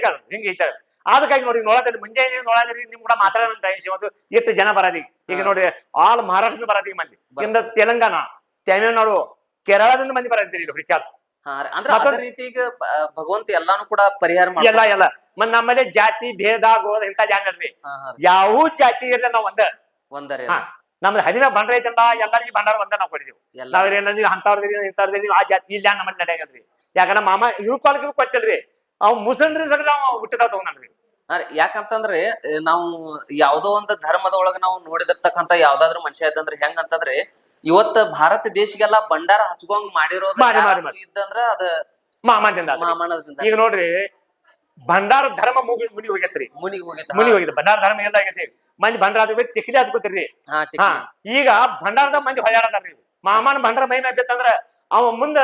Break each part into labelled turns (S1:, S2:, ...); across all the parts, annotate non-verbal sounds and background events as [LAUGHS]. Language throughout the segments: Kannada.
S1: ಬೇಕಾದ ಹಿಂಗ ಇದ್ದಾರೆ ಅದಕ್ಕಾಗಿ ನೋಡಿ ನೋಡದಲ್ಲಿ ಮುಂಜಾನೆ ನೋಡದ್ರಿ ನಿಮ್ ಕೂಡ ಮಾತಾಡೋಣ ಇವತ್ತು ಎಷ್ಟು ಜನ ಬರೋದಿ. ಈಗ. ನೋಡಿ ಆಲ್ ಮಹಾರಾಷ್ಟ್ರದಿಂದ ಬರೋದಿ ಮಂದಿ. ಇಂದ ತೆಲಂಗಾಣ ತಮಿಳುನಾಡು ಕೇರಳದಿಂದ ಮಂದಿ ಬರತ್ತೀರಿ ಇಲ್ಲಿ
S2: ಹುಡುಕಿ ರೀತಿ ಈಗ ಭಗವಂತ ಎಲ್ಲಾನು ಕೂಡ ಪರಿಹಾರ.
S1: ಎಲ್ಲ ಎಲ್ಲ. ಮತ್ ನಮ್ಮಲ್ಲಿ ಜಾತಿ ಭೇದ ಗೋದ ಇಂತ
S2: ಜಾನ
S1: ಯಾವ ಜಾತಿ ಇರ್ಲಿ ನಾವ್ ಒಂದ.
S2: ಒಂದರಿ
S1: ನಮ್ದು ಹದಿನ ಬಂಡ್ರ ಐತಲ್ಲ ಎಲ್ಲರಿಗೂ ಬಂಡಾರ ಒಂದ ನಾವು ಕೊಡಿದೀವಿ ನೀವು ಅಂತವ್ರದ್ರಿ ನೀವು ಆ ಜಾತಿ ಇಲ್ಲ ನಮ್ಮಲ್ಲಿ ನಡೆಯಲ್ರಿ. ಯಾಕಂದ್ರೆ ಮಾಮ ಇವ್ರ ಕಾಲಕ್ಕೆ ಕೊಟ್ಟಿಲ್ರಿ. ಅವ್ ಮುಸಲ್ರಿ ಸರ್ ನಾವು ಹುಟ್ಟಿದ ತಗೊಂಡ್ರಿ.
S2: ಯಾಕಂತಂದ್ರೆ ನಾವು ಯಾವ್ದೋ ಒಂದು ಧರ್ಮದ ಒಳಗ ನಾವು ನೋಡಿದಿರ್ತಕ್ಕಂತ ಯಾವ್ದಾದ್ರು ಮನುಷ್ಯ ಇದ್ದಂದ್ರೆ ಹೆಂಗ್ ಅಂತಂದ್ರೆ ಇವತ್ತ ಭಾರತ ದೇಶಗೆಲ್ಲ ಭಂಡಾರ ಹಚ್ಕೊಂಗ್ ಮಾಡಿರೋದು
S1: ಮಾಡಿ, ಮಾಡಿ,
S2: ಯಾರಾದ್ರೂ
S1: ಮಾಡಿ.
S2: ಇದ್ದಂದ್ರ ಅದ
S1: ಮಾಮದಿಂದ.
S2: ಮಾಮನದಿಂದ
S1: ಈಗ ನೋಡ್ರಿ ಭಂಡಾರ ಧರ್ಮ ಮುಗಿ ಮುನಿ ಹೋಗೈತ್ರಿ
S2: ಮುನಿಗ್ ಹೋಗಿತ್ತ
S1: ಮುನಿ ಹೋಗಿದೆ ಭಂಡಾರ ಧರ್ಮ ಎಲ್ಲ ಆಗೈತಿ ಮಂದಿ ಭಂಡಾರ ಆದ ತಿಕ್ಲಿ ಹಚ್ಕೋತಿರ್ರಿ
S2: ಹಾ
S1: ಹಾ
S2: ಟಿಕ್ಕಿ.
S1: ಈಗ ಭಂಡಾರದ ಮಂದಿ ಹೊಳ್ಯಾಡತಾರ್ರಿ ಮಾಮನ ಭಂಡಾರ ಮೈ ಮ್ಯಾಗ ಬಿತ್ತಂದ್ರ ಅವ ಮುಂದ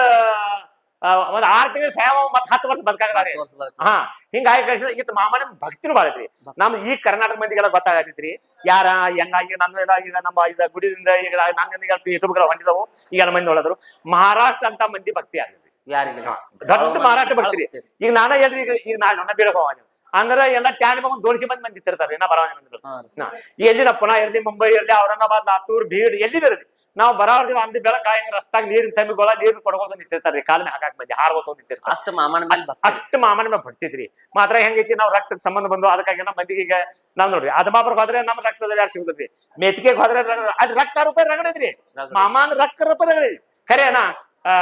S1: ಒಂದ್ ಆರ್ ತಿಂಗಳ ಸಾಯವ ಮತ್ತ ಹತ್ತು ವರ್ಷ ಬದುಕಾಗದಾರಿ ಹಾ ಹಿಂಗಾಗಿ ಕಳಿಸಿದ್ರೆ ಇತ್ತು ಮಾಮನ ಭಕ್ತಿನೂ ಬಾಳ ಐತ್ರಿ. ನಮ್ ಈ ಕರ್ನಾಟಕ ಮಂದಿಗೆಲ್ಲ ಗೊತ್ತಾಗತೈತ್ರಿ ಯಾರ ಹೆಂಗಾಗಿ ನಂದು ಎಲ್ಲ ಈಗ ನಮ್ಮ ಇದ ಗುಡಿದಿಂದ ಈಗ ನಂಗೆ ಯೂಟ್ಯೂಬ್ಗಳ ಹೊಂದಿದವು ಈಗ ಮಂದಿ ನೋಡಿದ್ರು. ಮಹಾರಾಷ್ಟ್ರ ಅಂತ ಮಂದಿ ಭಕ್ತಿ ಆಗೈತಿ
S2: ಯಾರಿಗೆ?
S1: ದೊಡ್ಡ ಮಾರಾಟ ಭಕ್ತಿ ಈಗ ನಾನ ಹೇಳ್ರಿ ಈಗ ಈಗ ನಾ ನನ್ನ ಬೇಡ ಹೋಗ ಅಂದ್ರ ಎಲ್ಲ ಟ್ಯಾನ್ ಬಂದ್ ದೋಡ್ಸಿ ಮಂದಿ ಮಂದಿ ತಿರ್ತಾರೆ ಏನ ಬರವ ಮಂದಿ ಎಲ್ಲಿ ನಾ ಪುನಃ ಇರ್ಲಿ ಮುಂಬೈ ಇರ್ಲಿ ಔರಂಗಾಬಾದ್ ಲಾತೂರ್ ಬೀಡ್ ಎಲ್ಲಿದಿರಲಿ ನಾವು ಬರೋರ್ದಿವ ಅಂದ ಬೆಳಕ ಹಿಂಗ್ ರಸ್ತಾಗ ನೀರಿನ ತಮಿಗೋಳ ನೀರು ಕೊಡಗೋದು ನಿಂತಿರ್ತಾರ್ರಿ. ಕಾಲಿನ ಹಾಕಾಕ್ ಮಂದಿ ಹಾರ್ಗೋತ ನಿಂತಿರ್ತಾರೆ.
S2: ಅಷ್ಟು ಮಾಮನ ಮೇಲೆ
S1: ಅಷ್ಟು ಮಾಮನ ಮೇಲೆ ಬರ್ತಿದ್ರಿ. ಮಾತ್ರ ಹೆಂಗೈತಿ ನಾವು ರಕ್ತಕ್ಕೆ ಸಂಬಂಧ ಬಂದು ಅದಕ್ಕಾಗಿ ನಮ್ಮ ಮಂದಿಗೆ ಈಗ ನಾವ್ ನೋಡ್ರಿ ಅದಮಾಪುರಕ್ಕೆ ಹೋದ್ರೆ ನಮ್ ರಕ್ತದಲ್ಲಿ ಯಾರು ಸಿಗುದ್ರಿ ಮೇತಿಗೆಗೆ ಹೋದ್ರೆ ಅಲ್ಲಿ ರಕ್ತ ರೂಪಾಯಿ ರಗಡಿದ್ರಿ ಮಾಮನ್ ರಕ್ತ ರೂಪಾಯಿ ರಗಡೈತಿ ಖರೇನಾ? ಆ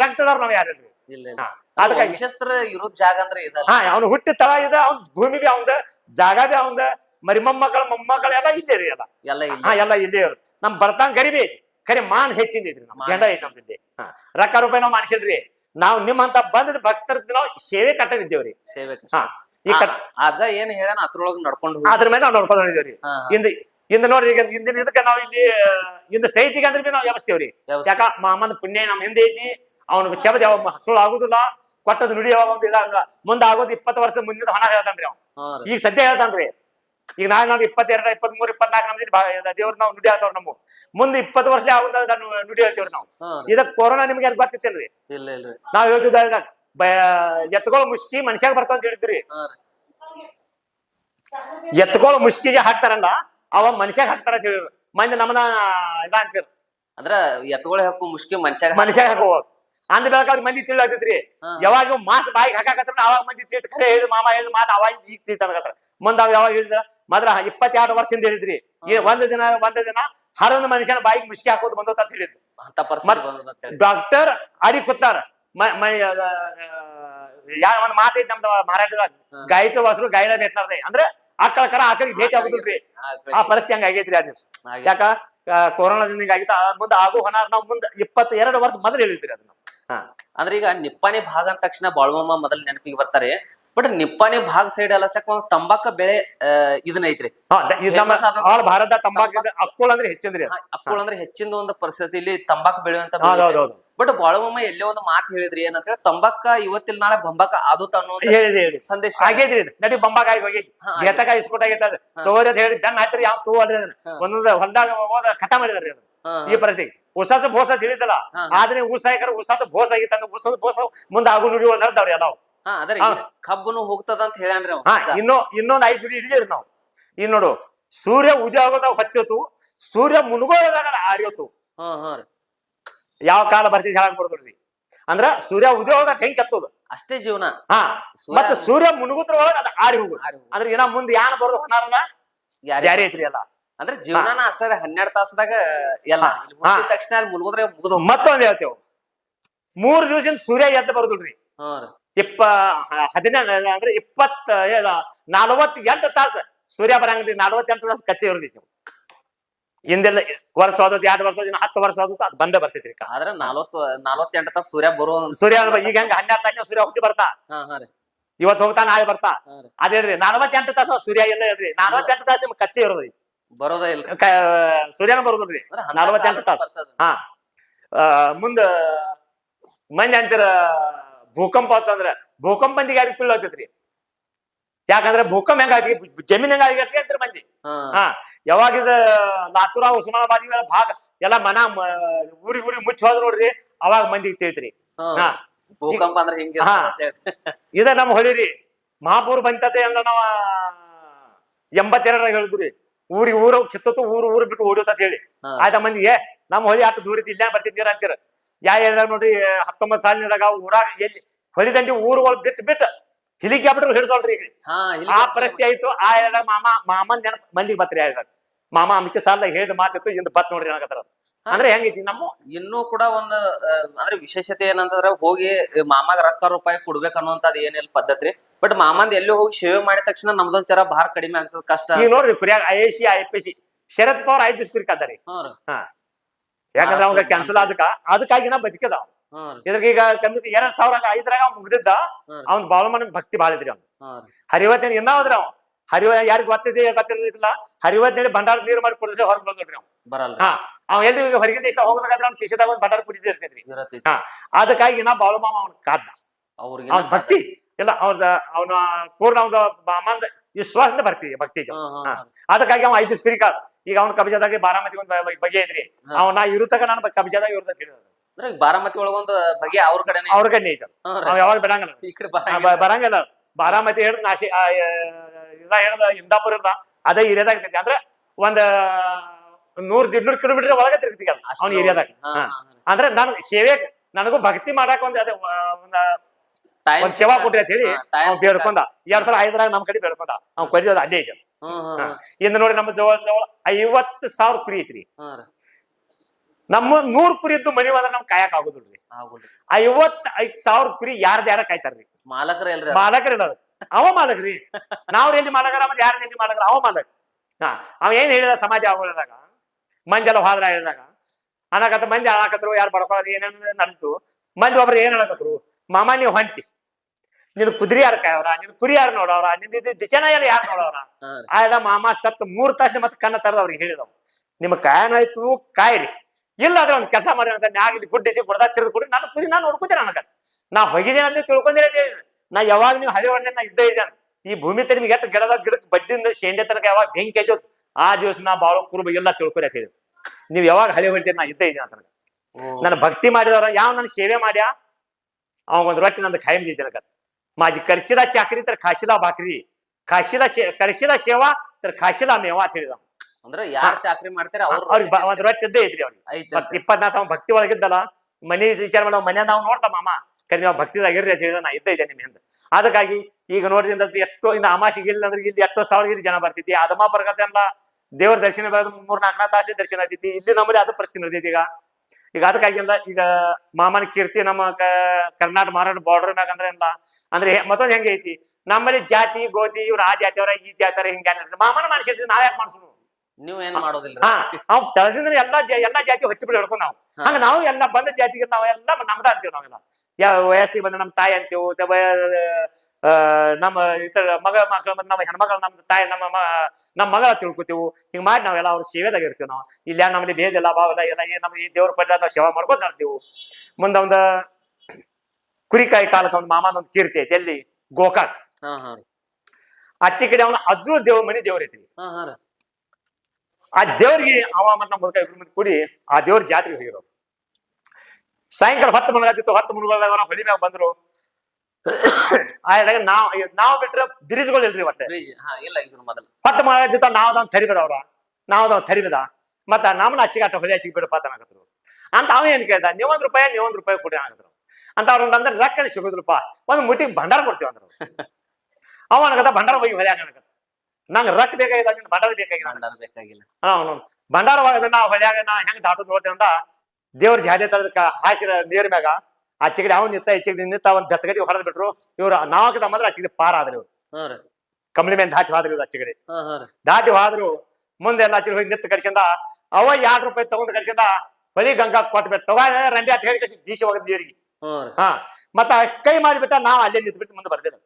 S1: ರಕ್ತದವ್ರು ನಾವ್ ಯಾರಿಲ್ರಿ
S2: ಇಲ್ಲ ಇಲ್ಲ.
S1: ಹಾ ಅದಕ್ಕಾಗಿ
S2: ಜಾಗ ಅಂದ್ರೆ
S1: ಹಾ ಅವ್ನು ಹುಟ್ಟಿ ತಳ ಇದೆ ಅವ್ನ ಭೂಮಿ ಬಿ ಅವಂದ ಜಾಗ ಬಿ ಅವಂದ ಮರಿ ಮೊಮ್ಮಕ್ಕಳ ಮೊಮ್ಮಕ್ಕಳ ಎಲ್ಲ. ಇಲ್ಲೇ ರೀ ಎಲ್ಲ
S2: ಎಲ್ಲ
S1: ಹಾ ಎಲ್ಲ ಇಲ್ಲೇ ನಮ್ ಬರ್ತಾನ್ ಗರಿಬಿ ಐತಿ. ಖರೆ ಮಾನ್ ಹೆಚ್ಚಿಂದ ಇದ್ರಿ
S2: ನಮ್ಮ
S1: ಜೆಂಡ ಐತಿ ರೊಕ್ಕ ರೂಪಾಯಿ ನಾವು ಮಾಡಿಸಿಲ್ರಿ. ನಾವು ನಿಮ್ಮಂತ ಬಂದದ ಭಕ್ತರ ನಾವು ಸೇವೆ ಕಟ್ಟನಿದ್ದೇವ್ರಿ
S2: ಸೇವೆ
S1: ಹಾ ಈ ಕಟ್
S2: ಅಜ್ಜ ಏನ್ ಹೇಳ ಅದ್ರೊಳಗ ನಡ್ಕೊಂಡು
S1: ಅದ್ರ ಮೇಲೆ ನಾವು ನೋಡ್ಕೊಂಡಿದ್ದೇವ್ರಿ
S2: ಹಾ, ಹಾ.
S1: ಇಂದ ಇಂದ ನೋಡ್ರಿ ಈಗ ಇಂದಿನ ಇದಕ್ಕೆ ನಾವು ಇಲ್ಲಿ ಇಂದ ಸೈತಿಗೆ ಅಂದ್ರೆ ನಾವು ವ್ಯವಸ್ಥೆವ್ರಿ.
S2: ವ್ಯವಸ್ಥೆ.
S1: ಯಾಕ? ಮಾಮನ ಪುಣ್ಯ ನಮ್ ಹಿಂದೆ ಐತಿ. ಅವ್ನ ಶಬ್ದ ಯಾವ ಸುಳ್ಳು ಆಗುದಿಲ್ಲ. ಕೊಟ್ಟದ ನುಡಿ ಯಾವಾಗ ಒಂದು ಇದಾಗಲ್ಲ ಮುಂದೆ ಆಗೋದು ಇಪ್ಪತ್ತು ವರ್ಷದ ಮುಂದಿನ ಹಣ ಹೇಳ್ತಾನ್ರಿ ಅವ್ನು. ಈಗ ಸದ್ಯ ಹೇಳ್ತಾನ್ರಿ. ಈಗ ನಾಳೆ ನಾವು ಇಪ್ಪತ್ತೆರಡು ಇಪ್ಪತ್ಮೂರು ಇಪ್ಪತ್ನಾಲ್ಕು ನಮ್ದು ದೇವ್ರ ನಾವು ನುಡಿ ಆತವ್ರ ನಮ್ಮ. ಮುಂದೆ ಇಪ್ಪತ್ತು ವರ್ಷ ಆಗುದ ನುಡಿ ಹೇಳ್ತೇವ್ರಿ ನಾವು. ಇದಕ್ ಕೊರೋನಾ ನಿಮ್ಗೆ ಅದ್ ಗೊತ್ತಿತ್ತೇನ್ರಿ ನಾವ್ ಹೇಳ್ತಿದ್ದ ಎತ್ಕೊಳ್ಳೋ ಮುಷ್ಕಿ ಮನುಷ್ಯಾಗ ಬರ್ತಾವ ಅಂತ ಹೇಳಿದ್ರಿ. ಎತ್ಕೊಳ್ಳೋ ಮುಷ್ಕಿಗೆ ಹಾಕ್ತಾರಲ್ಲ ಅವ ಮನುಷ್ಯಾಗ ಹಾಕ್ತಾರ ಅಂತ ಹೇಳಿದ್ರು. ಮಂದಿ ನಮ್ಮನ ಇದ ಅಂತೀರ.
S2: ಅಂದ್ರ ಎತ್ಗೊಳ ಹಾಕು ಮುಷ್ಕಿ ಮನುಷ್ಯಾಗ
S1: ಮನುಷ್ಯಾಗ ಹಾಕೋದು ಅಂದ ಬೆಳಕ ಅವ್ರಿಗೆ ಮಂದಿ
S2: ತಿಳಿದ್ರಿ.
S1: ಯಾವಾಗ ಮಾಸ್ ಬಾಯಿಗೆ ಹಾಕಾಕತ್ರ ಅವಾಗ ಮಂದಿ ತಿಳಿ ಕರೆ ಹೇಳಿ ಮಾಮ ಹೇಳಿ ಮಾತು ಅವಾಗ ಈಗ ತಿಳ್ತಾರ ಮುಂದ ಅವ್ ಯಾವಾಗ ಹೇಳಿದ್ರ? ಮೊದಲ ಇಪ್ಪತ್ತೆರಡು ವರ್ಷದಿಂದ ಹೇಳಿದ್ರಿ. ಈ ಒಂದು ದಿನ ಒಂದ್ ದಿನ ಹರೊಂದು ಮನುಷ್ಯನ ಬಾಯಿಗೆ ಮುಷ್ಕಿ ಹಾಕೋದು ಬಂದೋತ್ ಅಂತ ಹೇಳಿದ್ರು ಡಾಕ್ಟರ್ ಅಡಿ ಕೂತಾರ. ಯಾರ ಒಂದ್ ಮಾತೈತಿ ನಮ್ದು
S2: ಮಾರಾಟದಾಗ.
S1: ಗಾಯತ್ರ ವಾಸರು ಗಾಯಲ ಭೇಟ್ನಾರ್ರಿ ಅಂದ್ರೆ ಆಕಳ ಕರ ಆಕಳಿಗೆ ಭೇಟಿ ಆಗುದಿಲ್ರಿ ಆ ಪರಿಸ್ಥಿತಿ ಹಂಗ ಆಗೈತ್ರಿ ಅದ್. ಯಾಕ? ಕೊರೋನಾದಿಂದ ಹಿಂಗ ಆಗಿತ್ತ. ಮುಂದೆ ಆಗು ಹೊನಾರ ನಾವು ಮುಂದೆ ಇಪ್ಪತ್ತೆರಡು ವರ್ಷ ಮೊದಲು ಹೇಳಿದ್ರಿ ಅದನ್ನ.
S2: ಅಂದ್ರೆ ಈಗ ನಿಪ್ಪಾಣಿ ಭಾಗ ಅಂದ ತಕ್ಷಣ ಬಾಳಮ್ಮ ಮೊದಲ ನೆನಪಿಗೆ ಬರ್ತಾರೆ. ಬಟ್ ನಿಪ್ಪಾಣಿ ಭಾಗ ಸೈಡ್ ಎಲ್ಲ ಚಕ್ ತಂಬಾಕ ಬೆಳೆ ಇದನ್ನ ಐತ್ರಿ.
S1: ಭಾರತ ತಂಬಾಕ ಅಕ್ಕೋಳ ಅಂದ್ರೆ ಹೆಚ್ಚಂದ್ರಿ
S2: ಅಕ್ಕುಳ ಅಂದ್ರೆ ಹೆಚ್ಚಿನ ಒಂದು ಪರಿಸ್ಥಿತಿ ಇಲ್ಲಿ ತಂಬಾಕು ಬೆಳೆಯುವಂತ ಬಟ್ ಬಾಳಮ್ಮ ಎಲ್ಲೇ ಒಂದು ಮಾತು ಹೇಳಿದ್ರಿ ಏನಂದ್ರೆ ತಂಬಾಕ ಇವತ್ತಿನ ನಾಳೆ ಬಂಬಾಕ ಅದು ಅನ್ನೋ ಸಂದೇಶ.
S1: ಆಗೇದ್ರಿ. ನಡಿ ಬಂಬಾಕ ಆಗಿ ಹೋಗಿ. ತಗೋರಿ ಅಂತ ಹೇಳಿ ಬೆನ್ನ ಯಾವ ತೂ ಅಲ್ರಿ. ಒಂದೊಂದು ಹೊಲ್ದಾಗ ಹೋದ ಕಟ ಮಾಡಿದಾರೆ ಈ ಪರಿಸ್ಥಿತಿ. ಉಸಾಸ ಬೋಸ ಅಂತ ಹೇಳಿದಲ್ಲ. ಆದ್ರೆ ಉಸಾಯಕರ ಉಸಾಸ ಬೋಸ ಆಗಿತ್ತಂದ್ರೆ ಉಸದ ಬೋಸ ಮುಂದೆ ಆಗು ನುಡಿ ನಡೆದವ್ರಿ
S2: ಹಾ. ಕಬ್ಬನು ಹೋಗ್ತದ ಅಂತ ಹೇಳ್ಯಾನ್ರಿ
S1: ಇನ್ನೊ ಇನ್ನೊಂದ್ ಐದ್ ನುಡಿ ಹಿಡಿದೇವ್ರಿ ನಾವು. ಇನ್ ನೋಡು ಸೂರ್ಯ ಉದಯ ಆಗೋದಾಗ ಹೊತ್ತೋತು ಸೂರ್ಯ ಮುಳುಗೋದಾಗ ಆರ್ಯೋತು ಯಾವ ಕಾಲ ಬರ್ತಿದ್ ಹೇಳಕ್ ಬರ್ತೀವಿ ಅಂದ್ರ ಸೂರ್ಯ ಉದಯ ಹೋದಾಗ ಕೈ ಕತ್ತೋದು.
S2: ಅಷ್ಟೇ ಜೀವನ.
S1: ಹಾ ಮತ್ತ ಸೂರ್ಯ ಮುಳುಗುತ್ರ ಒಳಗ ಅದ ಆರಿ ಹೋಗುದು. ಅಂದ್ರೆ ಇನ್ನ ಮುಂದೆ ಯಾನ ಬರೋದು ಹನಾರದ
S2: ಯಾರೇ
S1: ಐತ್ರಿ ಎಲ್ಲ
S2: ಅಂದ್ರೆ ಜೀವನಾನ ಅಷ್ಟೇ ಹನ್ನೆರಡು ತಾಸದಾಗ ಎಲ್ಲ.
S1: ಹಾ.
S2: ಇಲ್ಲಿ ಹುಟ್ಟಿದ ತಕ್ಷಣ ಅಲ್ಲಿ ಮುಳುಗುದ್ರೆ ಮುಗಿದು
S1: ಮತ್ತೊಂದ್ ಹೇಳ್ತೇವ್. ಮೂರ್ ದಿವಸ ಸೂರ್ಯ ಎದ್ದು
S2: ಬರ್ದುಡ್ರಿ
S1: ಇಪ್ಪ ಹದಿನೆಂಟು ಅಂದ್ರೆ ಇಪ್ಪತ್ತ ನಲವತ್ ಎಂಟು ತಾಸ ಸೂರ್ಯ ಬರಂಗ್ರಿ ನಲವತ್ತೆಂಟು ತಾಸ ಕಚ್ಚಿ ಇರ್ಬೇಕು ಹಿಂದೆಲ್ಲ ವರ್ಷ ಹೋದ್ ಎರಡು ವರ್ಷ ಇನ್ನು ಹತ್ತು ವರ್ಷ ಆದದ್ದು ಅದು ಬಂದೇ ಬರ್ತೈತ್ರಿ
S2: ಆದ್ರೆ ನಲವತ್ತು ನಲವತ್ತೆಂಟು ತಾಸ ಸೂರ್ಯ ಬರೋ
S1: ಸೂರ್ಯ ಈಗ ಹೆಂಗ ಹನ್ನೆರಡು ತಾಸ ಸೂರ್ಯ ಹುಟ್ಟಿ ಬರ್ತಾ? ಇವತ್ತು ಹೋಗ್ತಾ ನಾಳೆ ಬರ್ತಾ? ಅದೇಳ್ರಿ ನಲವತ್ತೆಂಟು ತಾಸ ಸೂರ್ಯ ಎಲ್ಲ ಹೇಳ್ರಿ ನಲವತ್ತೆಂಟು ತಾಸ ನಿಮ್ಗೆ ಕತ್ತಿ ಇರೋದ್ರಿ
S2: ಬರೋದೇ
S1: ಇಲ್ಲ. ಸೂರ್ಯನ ಬರೋದ್ರಿ
S2: ಅಂದ್ರೆ
S1: ನಲವತ್ತೆಂಟು ತಾಸು. ಹಾ. ಮುಂದ ಮಂದಿ ಅಂತೀರ ಭೂಕಂಪ ಅಂತಂದ್ರ ಭೂಕಂಪ ಮಂದಿಗೆ ಯಾರಿಗೆ ಫುಲ್ ಆಗ್ತೈತ್ರಿ? ಯಾಕಂದ್ರೆ ಭೂಕಂಪ ಹೆಂಗ ಆಗಿ ಜಮೀನ್ ಹೆಂಗ ಆಗಿರ್ತಿ ಅಂತ್ರಿ ಮಂದಿ?
S2: ಹಾ.
S1: ಯಾವಾಗ ಇದ ಲಾತೂರ ಉಸ್ಮಾನಾಬಾದ್ ಇವೆಲ್ಲ ಭಾಗ ಎಲ್ಲ ಮನ ಮ- ಊರಿಗ್ ಮುಚ್ಚ ಹೋದ್ ನೋಡ್ರಿ ಅವಾಗ ಮಂದಿಗೆ ತಿಳಿತ್ರಿ.
S2: ಹಾ. ಭೂಕಂಪ ಅಂದ್ರೆ ಹಿಂಗ.
S1: ಇದ ನಮ್ ಹೊಳಿರಿ ಮಹಾಪೂರ್ ಬಂತತೆ ಎಲ್ಲ ನಾವ ಎಂಬತ್ತೆರಡರಾಗ ಹೇಳಿದ್ರಿ. ಊರಿಗೆ ಊರು ಕಿತ್ತತ್ತು ಊರು ಊರು ಬಿಟ್ಟು ಓಡಿಯೋತ ಹೇಳಿ. ಆಯ್ತಾ ಮಂದಿ? ಏ ನಮ್ಮ ಹೊಳಿ ಆಟ ದೂರ ಇಲ್ಲ ಬರ್ತಿದ್ದೀರ ಅಂತೀರ. ಯಾ ಹೇಳಿದಾಗ ನೋಡ್ರಿ ಹತ್ತೊಂಬತ್ ಸಾಲಿನದಾಗ ಊರಾಗ ಎಲ್ಲಿ ಹೊಳಿ ದಂಡಿ ಊರುಗಳು ಬಿಟ್ಟು ಬಿಟ್ಟು ಹೆಲಿಕಾಪ್ಟರ್ ಹಿಡಿದೋಳ್ರಿ ಈಗ. ಆ ಪರಿಸ್ಥಿತಿ ಆಯ್ತು. ಆ ಹೇಳಿದಾಗ ಮಾಮ ಮಾಮನ್ ನೆನಪು ಮಂದಿಗೆ ಬತ್ರಿ ಹೇಳಿದಾಗ. ಮಾಮ ಅಮಿಕೆ ಸಾಲದಾಗ ಹೇಳಿದ ಮಾತಿತ್ತು ಇಂದ ಬತ್ ನೋಡ್ರಿ ಅನ್ನಕತ್ತಾರ ಅಂದ್ರೆ ಹೆಂಗೈತಿ? ನಮ್ಮ
S2: ಇನ್ನೂ ಕೂಡ ಒಂದು ಅಂದ್ರೆ ವಿಶೇಷತೆ ಏನಂತಂದ್ರೆ ಹೋಗಿ ಮಾಮಾಗ ರೊಕ್ಕ ರೂಪಾಯಿ ಕೊಡ್ಬೇಕು ಅನ್ನುವಂತದ್ ಏನಿಲ್ಲ ಪದ್ಧತಿ ಬಟ್ ಮಾಮಂದ ಎಲ್ಲಿ ಹೋಗಿ ಸೇವೆ ಮಾಡಿದ ತಕ್ಷಣ ನಮ್ದೊಂದ್ ಚರ ಭಾರ ಕಡಿಮೆ ಆಗ್ತದ ಕಷ್ಟ
S1: ಈಗ ನೋಡ್ರಿ ಕುರಿಯಾಗ I A C I P C Sharad Pawar ಐದು ದಿವಸ ಅದಾರಿ ಹಾ. ಯಾಕಂದ್ರೆ ಅವಾಗ ಕ್ಯಾನ್ಸಲ್ ಆದಕ ಅದಕ್ಕಾಗಿ ನಾ ಬದುಕದ ಇದ್ರಾಗ ಈಗ ಕಮ್ಮಿ ಎರಡ್ ಸಾವಿರ ಐದ್ರಾಗ ಅವ್ನು ಮುಗ್ದಿದ್ದ. ಅವ್ನ್ ಬಾಳ ಮನ ಭಕ್ತಿ ಬಹಳ ಇದ್ರಿ ಅವ್ನು. ಹರಿವತ್ತೇಳಿ ಇನ್ನ ಹೋದ್ರಿ ಅವ್ನು ಹರಿವ ಯಾರಿಗ್ ಗೊತ್ತಿದೆ ಗೊತ್ತಿರ್ಲಿಲ್ಲ. ಹರಿವತ್ತೇಳಿ ಭಂಡಾರ ನೀರು ಮಾಡಿ ಕುಡಿದ್ರೆ ಹೊರಗೆ ಬಂದ್ರಿ ಅವ್ನು
S2: ಬರಲ್ಲ
S1: ಹಾ. ಅವ್ ಎಲ್ಲಿ ಈಗ ಹೊರಗಿನ ದೇಶ ಹೋಗ್ಬೇಕಾದ್ರೆ ಅವ್ನ ಕಿಶದಾಗ ಒಂದು ಬಟಾರ್ ಇರ್ತೈತ್ರಿ ಹಾ ಅದಕ್ಕಾಗಿ ನಾ ಬಾಳು ಮಾಮ ಅವ್ನ ಕಾದ್ದ.
S2: ಅವ್ರಿಗೆ
S1: ಅವ್ನ ಭಕ್ತಿ ಇಲ್ಲ ಅವ್ರದ ಅವನ ಪೂರ್ಣ ಅವ್ನ ಮಾಮಂದ ವಿಶ್ವಾಸದಿಂದ ಭಕ್ತಿ ಭಕ್ತಿ. ಅದಕ್ಕಾಗಿ ಅವ ಐದು ಸ್ಪಿರಿಕ್ ಈಗ ಅವ್ನ ಕಬ್ಜಾದಾಗ ಬಾರಾಮತಿ ಒಂದ್ ಬಗೆ ಐತ್ರಿ.
S2: ಅವ್
S1: ನಾ ಇರುತ್ತಕ ನಾನು ಕಬ್ಜಾದಾಗ ಇವ್ರದ ಹೇಳಿದ
S2: ಈಗ ಬಾರಾಮತಿ ಒಳಗೊಂದು ಬಗೆ ಅವ್ರ ಕಡೆ
S1: ಅವ್ರ ಕಡೆ ಐತ ಯಾವಾಗ
S2: ಬರಂಗಲ್ಲ.
S1: ಬರಂಗಲ್ಲ. ಬಾರಾಮತಿ ಹೇಳ್ದ ನಾಶಿ ಹೇಳ್ದ ಇದ ಹಿಡ್ದ ಇಂದಾಪುರ ಇರ್ದ ಅದೇ ಹಿರಿಯದಾಗ ಇರ್ತೈತಿ ಅಂದ್ರೆ ಒಂದ್ ನೂರ್ ದಿಡ್ನೂರ್ ಕಿಲೋಮೀಟರ್ ಒಳಗ ತಿರುಗ್ತೀವಿ
S2: ಅಷ್ಟು
S1: ಅವ್ನ ಏರಿಯಾದಾಗ. ಅಂದ್ರೆ ನಾನು ಸೇವೆ ನನಗೂ ಭಕ್ತಿ ಮಾಡಾಕ ಒಂದ್ ಅದೇ ಒಂದ ಒಂದ್ ಸೇವಾ ಕೊಟ್ರಿ ಅಂತ ಹೇಳಿ ಅವ್ನ್ ಬೇಡ್ಕೊಂಡ. ಎರಡ್ ಸಾವಿರ ಐದರಾಗ ನಮ್ ಕಡೆ ಬೇಡ್ಕೊಂಡ. ಅವ್ನ್ ಕೊರಿಯೋದು ಅಲ್ಲೇ ಇದೆ. ಇಂದ ನೋಡಿ ನಮ್ಮ ಜವಳ ಜವಳ ಐವತ್ತು ಸಾವಿರ ಕುರಿ ಐತ್ರಿ. ನಮ್ಮ ನೂರ್ ಕುರಿ ಇದ್ದು ಮನಿ ಹೋದ್ರೆ ನಮ್ ಕಾಯಕ್ ಆಗುದಿಲ್ರಿ
S2: ಐವತ್ತ
S1: ಐವತ್ ಐದ್ ಸಾವಿರ ಕುರಿ ಯಾರ್ದ ಯಾರ ಕಾಯ್ತಾರ್ರಿ.
S2: ಮಾಲಕರ
S1: ಮಾಲಕರ ಇಲ್ಲ ಅವ ಮಾಲಕ್ರಿ. ನಾವ್ ಎಲ್ಲಿ ಮಾಲಕರ ಮತ್ತೆ ಯಾರ ಎಲ್ಲಿ ಮಾಲಕರ ಅವ ಮಾಲಕ್. ಹಾ. ಅವ ಏನ್ ಹೇಳಿದ ಸಮಾಜ ಆಗೋದಾಗ ಮಂದಿ ಎಲ್ಲ ಹೋದ್ರ ಹೇಳಿದಾಗ. ಅನ್ನಕತ್ತ ಮಂದಿ ಆಳಾಕತ್ರು ಯಾರು ಬಡ್ಕೊಳ್ಳೋದು ಏನೇನು ನಡೆದು ಮಂದಿ ಒಬ್ರು ಏನ್ ಹೇಳಕತ್ರು ಮಾಮ ನೀವು ಹೊಂಟಿ. ನಿನ್ ಕುದುರೆ ಯಾರು ಕಾಯವ್ರ? ನಿನ್ ಕುರಿ ಯಾರು ನೋಡವ್ರ? ನಿನ್ ದಿಚನ ಎಲ್ಲ ಯಾರು ನೋಡವ್ರ. ಆಯ್ದ ಮಾಮ ಸತ್ ಮೂರ್ ತಾಸು ಮತ್ತೆ ಕಣ್ಣ ತರದ ಅವ್ರಿಗೆ ಹೇಳಿದವ್. ನಿಮ್ ಕಾಯನಾಯ್ತು ಕಾಯ್ರಿ. ಇಲ್ಲ ಅದ್ರ ಒಂದ್ ಕೆಲಸ ಮಾಡಿ ಅಂತ ನಾಗ ಇಲ್ಲಿ ಗುಡ್ಡ ಐತಿ ಬುಡದ ತಿರ್ದು ಕೊಡಿ ನಾನು ಕುರಿ ನಾನು ನೋಡ್ಕೊತೀನಿ ನನಗ ನಾ ಹೋಗಿದ್ದೀನಿ ಅಂದ್ರೆ ತಿಳ್ಕೊಂಡಿರ ನಾ ಯಾವಾಗ ನೀವು ಹಳೆ ಹೊಡೆದ ನಾ ಇದ್ದೇ ಇದ್ದೇನೆ. ಈ ಭೂಮಿ ತನಿಗೆ ನಿಮ್ಗೆ ಎಷ್ಟು ಗಿಡದ ಗಿಡಕ್ಕೆ ಬಡ್ಡಿಂದ ಶೇಂಡೆ ತನಕ ಯಾವಾಗ ಬೆಂಕಿ ಹಚ್ಚೋದು ಆ ದಿವಸ ನಾ ಬಾಳ ಕುರುಬ ಎಲ್ಲ ತಿಳ್ಕೊರಿ ಅಂತ ನೀವ್ ಯಾವಾಗ ಹಳೆ ಹೊಡಿತೀರಿ ನಾ ಇದ್ದೇ ಇದ್ದೀನಿ ಅಂತ ನನ್ನ ಭಕ್ತಿ ಮಾಡಿದವ್ರ ಯಾವ ನನ್ನ ಸೇವೆ ಮಾಡ್ಯಾ? ಅವಂಗೊಂದು ರೊಟ್ಟಿ ನಂದು ಖಾಯಿಮಿದೆ ನನಗ ಮಾಜಿ ಖರ್ಚಿದ ಚಾಕರಿ ತರ ಖಾಸಿದ ಬಾಕ್ರಿ. ಖಾಸಿದ ಕರ್ಶಿದ ಸೇವಾ ತರ ಖಾಸಿದ ಮೇವಾ ಅಂತ ಹೇಳಿದ
S2: ಅಂದ್ರೆ ಯಾರು ಚಾಕರಿ ಮಾಡ್ತಾರೆ
S1: ಅವ್ರಿಗೆ ಒಂದ್ ರೊಟ್ಟಿ ಇದ್ದೇ ಐತ್ರಿ ಅವ್ರಿಗೆ. ಇಪ್ಪತ್ನಾಲ್ಕು ಭಕ್ತಿ ಒಳಗಿದ್ದಲ್ಲ ಮನೆ ವಿಚಾರ ಮಾಡ ಮನೆ ನಾವು ನೋಡ್ತಾ ಮಾಮ. ಕರಿ ನಾವು ಭಕ್ತಿದಾಗಿರ್ರಿ ಅಂತ ಹೇಳಿದ ನಾ ಇದ್ದೇ ಇದೇ ನಿಮ್ಮ ಹಿಂದೆ ಅದಕ್ಕಾಗಿ ಈಗ ನೋಡ್ರಿ ಅಂದ್ರೆ ಎಷ್ಟೋ ಇನ್ನು ಅಮಾಶಿಗೆ ಇಲ್ಲ ಅಂದ್ರೆ ಇಲ್ಲಿ ಎಷ್ಟೋ ಸಾವಿರ ಜನ ಬರ್ತಿದ್ದೆ ಅದಮ್ಮ ಬರ್ಗತ್ತೆ ದೇವ್ರ ದರ್ಶನ ಬರೋದು ಮೂರ್ ನಾಲ್ಕು ತಾಸು ದರ್ಶನ ಆಗ್ತೈತಿ ಇಲ್ಲಿ ನಮ್ಮಲ್ಲಿ ಅದು ಪರಿಸ್ಥಿತಿ ನಡೆದೈತಿ ಈಗ. ಈಗ ಅದಕ್ಕಾಗಿಲ್ಲ ಈಗ ಮಾಮನ ಕೀರ್ತಿ ನಮ್ಮ ಕರ್ನಾಟಕ ಮಹಾರಾಷ್ಟ್ರ ಬಾರ್ಡರ್ ಮ್ಯಾಗ ಅಂದ್ರೆ ಎಲ್ಲ ಅಂದ್ರೆ ಮತ್ತೊಂದು ಹೆಂಗೆ ಐತಿ? ನಮ್ಮಲ್ಲಿ ಜಾತಿ ಗೋತಿ ಇವ್ರ ಆ ಜಾತಿ ಅವ್ರ ಈ ಜಾತಿ ಅವ್ರ ಹಿಂಗ ಮಾಮನ ಮಾಡಿಸಿದ್ರಿ ನಾವ್ ಯಾಕೆ ಮಾಡಿಸೋದು?
S2: ನೀವ್ ಏನ್ ಮಾಡೋದಿಲ್ಲ.
S1: ಹಾ ಅವ್ ತಳದಿಂದ ಎಲ್ಲಾ ಎಲ್ಲಾ ಜಾತಿ ಹೊಚ್ಚಿ ಬಿಡಿ ಹಿಡ್ಕೊಂಡ್ ನಾವು. ಹಂಗ ನಾವು ಎಲ್ಲ ಬಂದ ಜಾತಿಗೆ ನಾವೆಲ್ಲ ನಮ್ದ ಅಂತೀವಿ ನಾವೆಲ್ಲ. ಯಾವ ವಯಸ್ಸಿಗೆ ಬಂದ ನಮ್ಮ ತಾಯಿ ಅಂತೀವಿ ನಮ್ಮ ಇತರ ಮಗ ಮಕ್ಕಳ ನಮ್ಮ ಹೆಣ್ಮಗಳ ನಮ್ಮ ತಾಯಿ ನಮ್ಮ ನಮ್ಮ ಮಗಳ ತಿಳ್ಕೊತೀವಿ. ಹಿಂಗ್ ಮಾಡಿ ನಾವೆಲ್ಲ ಅವ್ರ ಸೇವೆದಾಗ ಇರ್ತೀವಿ ನಾವು. ಇಲ್ಲ ನಮ್ಮಲ್ಲಿ ಭೇದ ಇಲ್ಲ ಭಾವ ಇಲ್ಲ ಎಲ್ಲ ಏನ್ ನಮ್ಗೆ ಈ ದೇವ್ರ ಪದ ನಾವು ಸೇವಾ ಮಾಡ್ಕೊಂಡು ನಡ್ತೀವಿ. ಮುಂದ ಒಂದ ಕುರಿಕಾಯಿ ಕಾಲಕ್ಕೆ ಒಂದು ಮಾಮನ ಒಂದು ಕೀರ್ತಿ ಐತಿ ಎಲ್ಲಿ? ಗೋಕಾಕ್.
S2: ಹಾ ಹಾ ರೀ.
S1: ಅಚ್ಚಿ ಕಡೆ ಅವನ ಅದ್ರೂ ದೇವ್ರ ಮನಿ ದೇವ್ರ ಐತಿ. ಆ ದೇವ್ರಿಗೆ ಅವ ಮತ್ತ ನಮ್ಮ ಮುದುಕ ಇಬ್ರು ಮಂದಿ ಕೂಡಿ ಆ ದೇವ್ರ ಜಾತ್ರೆಗೆ ಹೋಗಿರೋ ಸಾಯಂಕಾಲ ಹತ್ತು ಮುಳುಗಾತಿತ್ತು ಹತ್ತು ಮುಳುಗದಾಗ ಅವ್ರ ಹೊಳಿ ಮ್ಯಾಗ ಬಂದ್ರು. [COUGHS] ಆ ನಾವ್ ನಾವ್ ಬಿಟ್ರೆ ಬಿರಿಜ್ಗಳು ಇಲ್ರಿ ಒಟ್ಟೆ.
S2: ಹಾ ಇಲ್ಲ ಇದ್ರ ಮೊದಲ.
S1: ನಾವ್ ಅವ್ರ. ನಾವ್ ಅದನ್ನ ತರಿಬಿದ ಮತ್ತ ನಮ್ನ ಅಚ್ಚಿಗೆ ಅಟ್ಟ ಅಚ್ಚಿಗೆ ಬಿಡ ಬಿಡಪ್ಪ ಅನ್ನಕತ್ರು ಅಂತ ಅವ ಏನ್ ಕೇಳ್ದ? ನೀವೊಂದ್ ರೂಪಾಯಿ ನೀವೊಂದ್ ರೂಪಾಯಿ ಕೊಡಿ ಅನ್ನಕತ್ರು ಅಂತ ಅವ್ರ ಅಂದ್ರೆ ರೊಕ್ಕ ಸಿಗುದಿಲ್ಲಪ್ಪ. ಒಂದ್ ಮುಟ್ಟಿಗೆ ಭಂಡಾರ ಕೊಡ್ತೀವಿ ಅಂದ್ರು. ಅವ ಅನ್ಕತ್ತ ಭಂಡಾರ ಹೋಗಿ ಹೊಲಿ ಅನ್ನಕತ್ತ ನಂಗೆ ರೊಕ್ಕ ಬೇಕಾಗಿಲ್ಲ ನಿನ್ ಭಂಡಾರ ಬೇಕಾಗಿಲ್ಲ.
S2: ಭಂಡಾರ ಬೇಕಾಗಿಲ್ಲ.
S1: ಅವನು ಭಂಡಾರವಾಗ ನಾ ಹೊಳ್ಯಾಗ ನಾ ಹೆಂಗ್ ದಾಟೋದ್ ನೋಡ್ತೇವೆ ಅಂತ ದೇವ್ರ ತದ್ರ ಹಾಸಿರ ನೀರ್ ಮ್ಯಾಗ ಆಚೆಗಡೆ ಅವ್ನು ನಿಂತ ಚಿಗಡಿ ನಿಂತ ಒಂದ್ ಬೆತ್ತಗಡಿ ಹೊಡೆದ್ ಬಿಟ್ರು ಇವ್ರು ನಾಲ್ಕು ಆ ಚಿಗಡಿ ಪಾರ ಆದ್ರಿ ಇವ್ರು. ಕಂಬಳಿ ಮೇಲೆ ದಾಟಿ ಹೋದ್ರಿ ಇವ್ರು
S2: ಚಿಗಡಿ.
S1: ದಾಟಿ ಹೋದ್ರು ಮುಂದೆ ಎಲ್ಲ ಚಿಗಡಿ ಹೋಗಿ ನಿತ್ತ ಕಡ್ಸ್ಕೊಂಡ ಅವ ಎರಡ್ ರೂಪಾಯಿ ತಗೊಂಡ್ ಕಡಿಸಿಂದ ಹೊಳಿ ಗಂಗಾ ಕೊಟ್ಬಿಟ್ಟು ತಗೋ ರಂಡಿ ಅಂತ ಹೇಳಿ ಕಡಿಸಿ ಬೀಸಿ ಹೋಗದ್ ನೀರಿಗೆ. ಹಾ ಮತ್ತ ಕೈ ಮಾಡಿಬಿಟ್ಟ ನಾವ್ ಅಲ್ಲೇ ನಿಂತ್ಬಿಟ್ಟು ಮುಂದೆ ಬರ್ದಿಲ್ಲ.